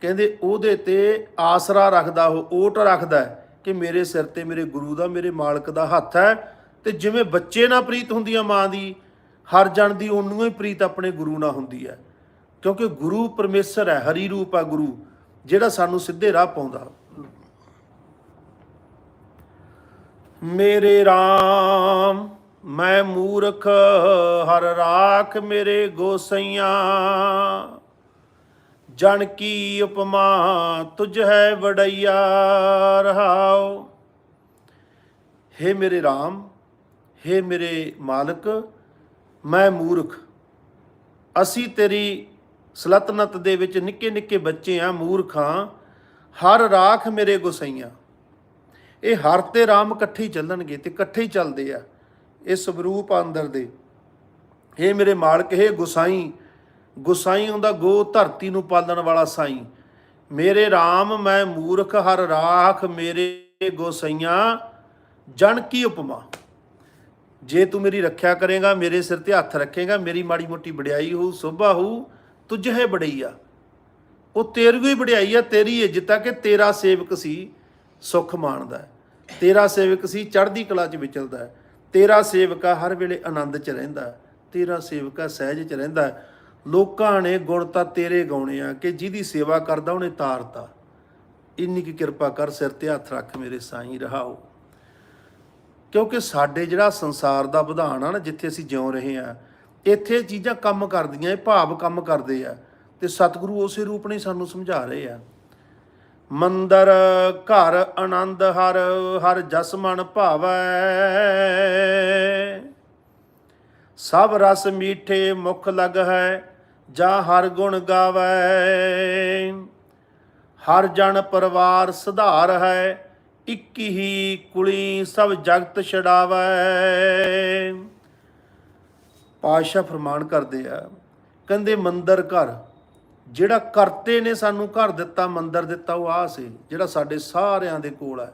ਕਹਿੰਦੇ ਉਹਦੇ ਤੇ ਆਸਰਾ ਰੱਖਦਾ ਉਹ, ਓਟ ਰੱਖਦਾ ਕਿ ਮੇਰੇ ਸਿਰ ਤੇ ਮੇਰੇ ਗੁਰੂ ਦਾ, ਮੇਰੇ ਮਾਲਕ ਦਾ ਹੱਥ ਹੈ ਤੇ ਜਿਵੇਂ ਬੱਚੇ ਨਾਲ ਪ੍ਰੀਤ ਹੁੰਦੀ ਆ ਮਾਂ ਦੀ, ਹਰ ਜਨ ਦੀ ਉਹਨੂੰ ਹੀ ਪ੍ਰੀਤ ਆਪਣੇ ਗੁਰੂ ਨਾਲ ਹੁੰਦੀ ਹੈ। ਕਿਉਂਕਿ ਗੁਰੂ ਪਰਮੇਸ਼ਰ ਹੈ, ਹਰੀ ਰੂਪ ਹੈ ਗੁਰੂ। ਜਿਹੜਾ ਸਾਨੂੰ ਸਿੱਧੇ ਰਾਹ ਪਾਉਂਦਾ। ਮੇਰੇ RAM ਮੈਂ ਮੂਰਖ, ਹਰ ਰਾਖ ਮੇਰੇ ਗੋਸਈਆਂ। ਜਨ ਕੀ ਉਪਮਾ, ਤੁਝ ਹੈ ਵਡਈਆ ਰਹਾਉ। ਹੇ ਮੇਰੇ RAM ਹੇ ਮੇਰੇ ਮਾਲਕ, ਮੈਂ ਮੂਰਖ। ਅਸੀਂ ਤੇਰੀ ਸਲਤਨਤ ਦੇ ਵਿੱਚ ਨਿੱਕੇ ਨਿੱਕੇ ਬੱਚੇ ਆ, ਮੂਰਖਾਂ ਹਰ ਰਾਖ ਮੇਰੇ ਗੁਸਈਆਂ। ਇਹ ਹਰ ਤੇ ਰਾਮ ਇਕੱਠੇ ਹੀ ਚੱਲਣਗੇ ਤੇ ਇਕੱਠੇ ਹੀ ਚੱਲਦੇ ਆ ਇਹ ਸਵਰੂਪ ਅੰਦਰ ਦੇ। ਇਹ ਮੇਰੇ ਮਾਲਕ ਇਹ ਗੁਸਾਈ ਗੁਸਾਈ ਹੁੰਦਾ ਗੋ ਧਰਤੀ ਨੂੰ ਪਾਲਣ ਵਾਲਾ ਸਾਈ। ਮੇਰੇ RAM ਮੈਂ ਮੂਰਖ, ਹਰ ਰਾਖ ਮੇਰੇ ਗੋਸਈਆਂ, ਜਨ ਕੀ ਉਪਮਾ? ਜੇ ਤੂੰ ਮੇਰੀ ਰੱਖਿਆ ਕਰੇਗਾ, ਮੇਰੇ ਸਿਰ ਤੇ ਹੱਥ ਰੱਖੇਗਾ, ਮੇਰੀ ਮਾੜੀ ਮੋਟੀ ਵਡਿਆਈ ਹੋਊ, ਸੋਭਾ ਹੋਊ ਤੁਝ ਹੈ ਬੜਈਆ ਉਹ ਤੇਰੀ ਹੀ ਵਡਿਆਈ ਆ, ਤੇਰੀ ਇੱਜ਼ਤ ਆ ਕਿ ਤੇਰਾ ਸੇਵਕ ਸੀ ਸੁਖ ਮਾਣਦਾ ਤੇਰਾ ਸੇਵਕ ਸੀ, ਚੜ੍ਹਦੀ ਕਲਾ 'ਚ ਵਿਚਲਦਾ ਤੇਰਾ ਸੇਵਕਾ ਹਰ ਵੇਲੇ ਆਨੰਦ 'ਚ ਰਹਿੰਦਾ ਤੇਰਾ ਸੇਵਕਾ ਸਹਿਜ 'ਚ ਰਹਿੰਦਾ ਲੋਕਾਂ ਨੇ ਗੁਣ ਤਾਂ ਤੇਰੇ ਗਾਉਣੇ ਆ ਕਿ ਜਿਹਦੀ ਸੇਵਾ ਕਰਦਾ ਉਹਨੇ ਤਾਰਤਾ ਇੰਨੀ ਕੀ ਕਿਰਪਾ ਕਰ, ਸਿਰ ਤੇ ਹੱਥ ਰੱਖ ਮੇਰੇ ਸਾਈਂ ਰਹਾਓ। ਕਿਉਂਕਿ ਸਾਡੇ ਜਿਹੜਾ ਸੰਸਾਰ ਦਾ ਵਿਧਾਨ ਆ ਨਾ, ਜਿੱਥੇ ਅਸੀਂ ਜਿਉ ਰਹੇ ਆ ਇੱਥੇ ਇਹ ਚੀਜ਼ਾਂ ਕੰਮ ਕਰਦੀਆਂ, ਇਹ ਭਾਵ ਕੰਮ ਕਰਦੇ ਆ ਤੇ ਸਤਿਗੁਰੂ ਉਸੇ ਰੂਪ ਨੇ ਸਾਨੂੰ ਸਮਝਾ ਰਹੇ ਆ। ਮੰਦਰ, ਘਰ ਆਨੰਦ, ਹਰ ਹਰ ਜਸ ਮਨ ਭਾਵੈ। ਸਭ ਰਸ ਮੀਠੇ ਮੁਖ ਲਗ ਹੈ, ਜਾਂ ਹਰ ਗੁਣ ਗਾਵੈ। ਹਰ ਜਨ ਪਰਿਵਾਰ ਸੁਧਾਰ ਹੈ, ਇੱਕ ਹੀ ਕੁਲੀ ਸਭ ਜਗਤ ਛਡਾਵੈ। ਪਾਸ਼ਾ ਫਰਮਾਨ ਕਰਦੇ ਆ, ਕਹਿੰਦੇ ਮੰਦਰ ਘਰ, ਜਿਹੜਾ ਕਰਤੇ ਨੇ ਸਾਨੂੰ ਘਰ ਦਿੱਤਾ, ਮੰਦਰ ਦਿੱਤਾ, ਉਹ ਆ ਸੀ, ਜਿਹੜਾ ਸਾਡੇ ਸਾਰਿਆਂ ਦੇ ਕੋਲ ਹੈ।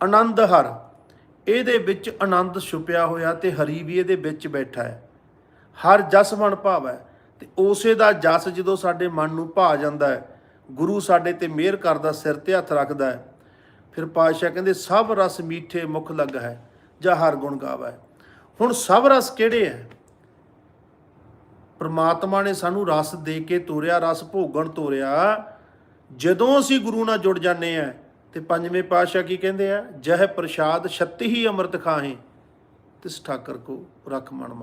ਆਨੰਦ ਹਰ, ਇਹਦੇ ਵਿੱਚ ਆਨੰਦ ਛੁਪਿਆ ਹੋਇਆ ਤੇ ਹਰੀ ਵੀ ਇਹਦੇ ਵਿੱਚ ਬੈਠਾ ਹੈ। ਹਰ ਜਸ ਮਨ ਭਾਵੈ, ਤੇ ਉਸੇ ਦਾ ਜਸ ਜਦੋਂ ਸਾਡੇ ਮਨ ਨੂੰ ਭਾ ਜਾਂਦਾ ਹੈ, ਗੁਰੂ ਸਾਡੇ ਤੇ ਮਿਹਰ ਕਰਦਾ, ਸਿਰ ਤੇ ਹੱਥ ਰੱਖਦਾ ਹੈ, ਫਿਰ ਪਾਤਸ਼ਾਹ ਕਹਿੰਦੇ, ਸਭ ਰਸ ਮੀਠੇ ਮੁਖ ਲੱਗ ਹੈ, ਜਾਂ ਹਰ ਗੁਣ ਗਾਵੈ। ਹੁਣ ਸਭ ਰਸ ਕਿਹੜੇ ਹੈ? ਪ੍ਰਮਾਤਮਾ ਨੇ ਸਾਨੂੰ ਰਸ ਦੇ ਕੇ ਤੋਰਿਆ, ਰਸ ਭੋਗਣ ਤੋਰਿਆ। ਜਦੋਂ ਅਸੀਂ ਗੁਰੂ ਨਾਲ ਜੁੜ ਜਾਂਦੇ ਆ ਤੇ ਪੰਜਵੇਂ ਪਾਤਸ਼ਾਹ ਕੀ ਕਹਿੰਦੇ ਆ? ਜਹ ਪ੍ਰਸ਼ਾਦ ਛੱਤੀ ਹੀ ਅੰਮ੍ਰਿਤ ਖਾਹੇ, ਤਿਸ ਠਾਕਰ ਕੋ ਰਖ ਮਨ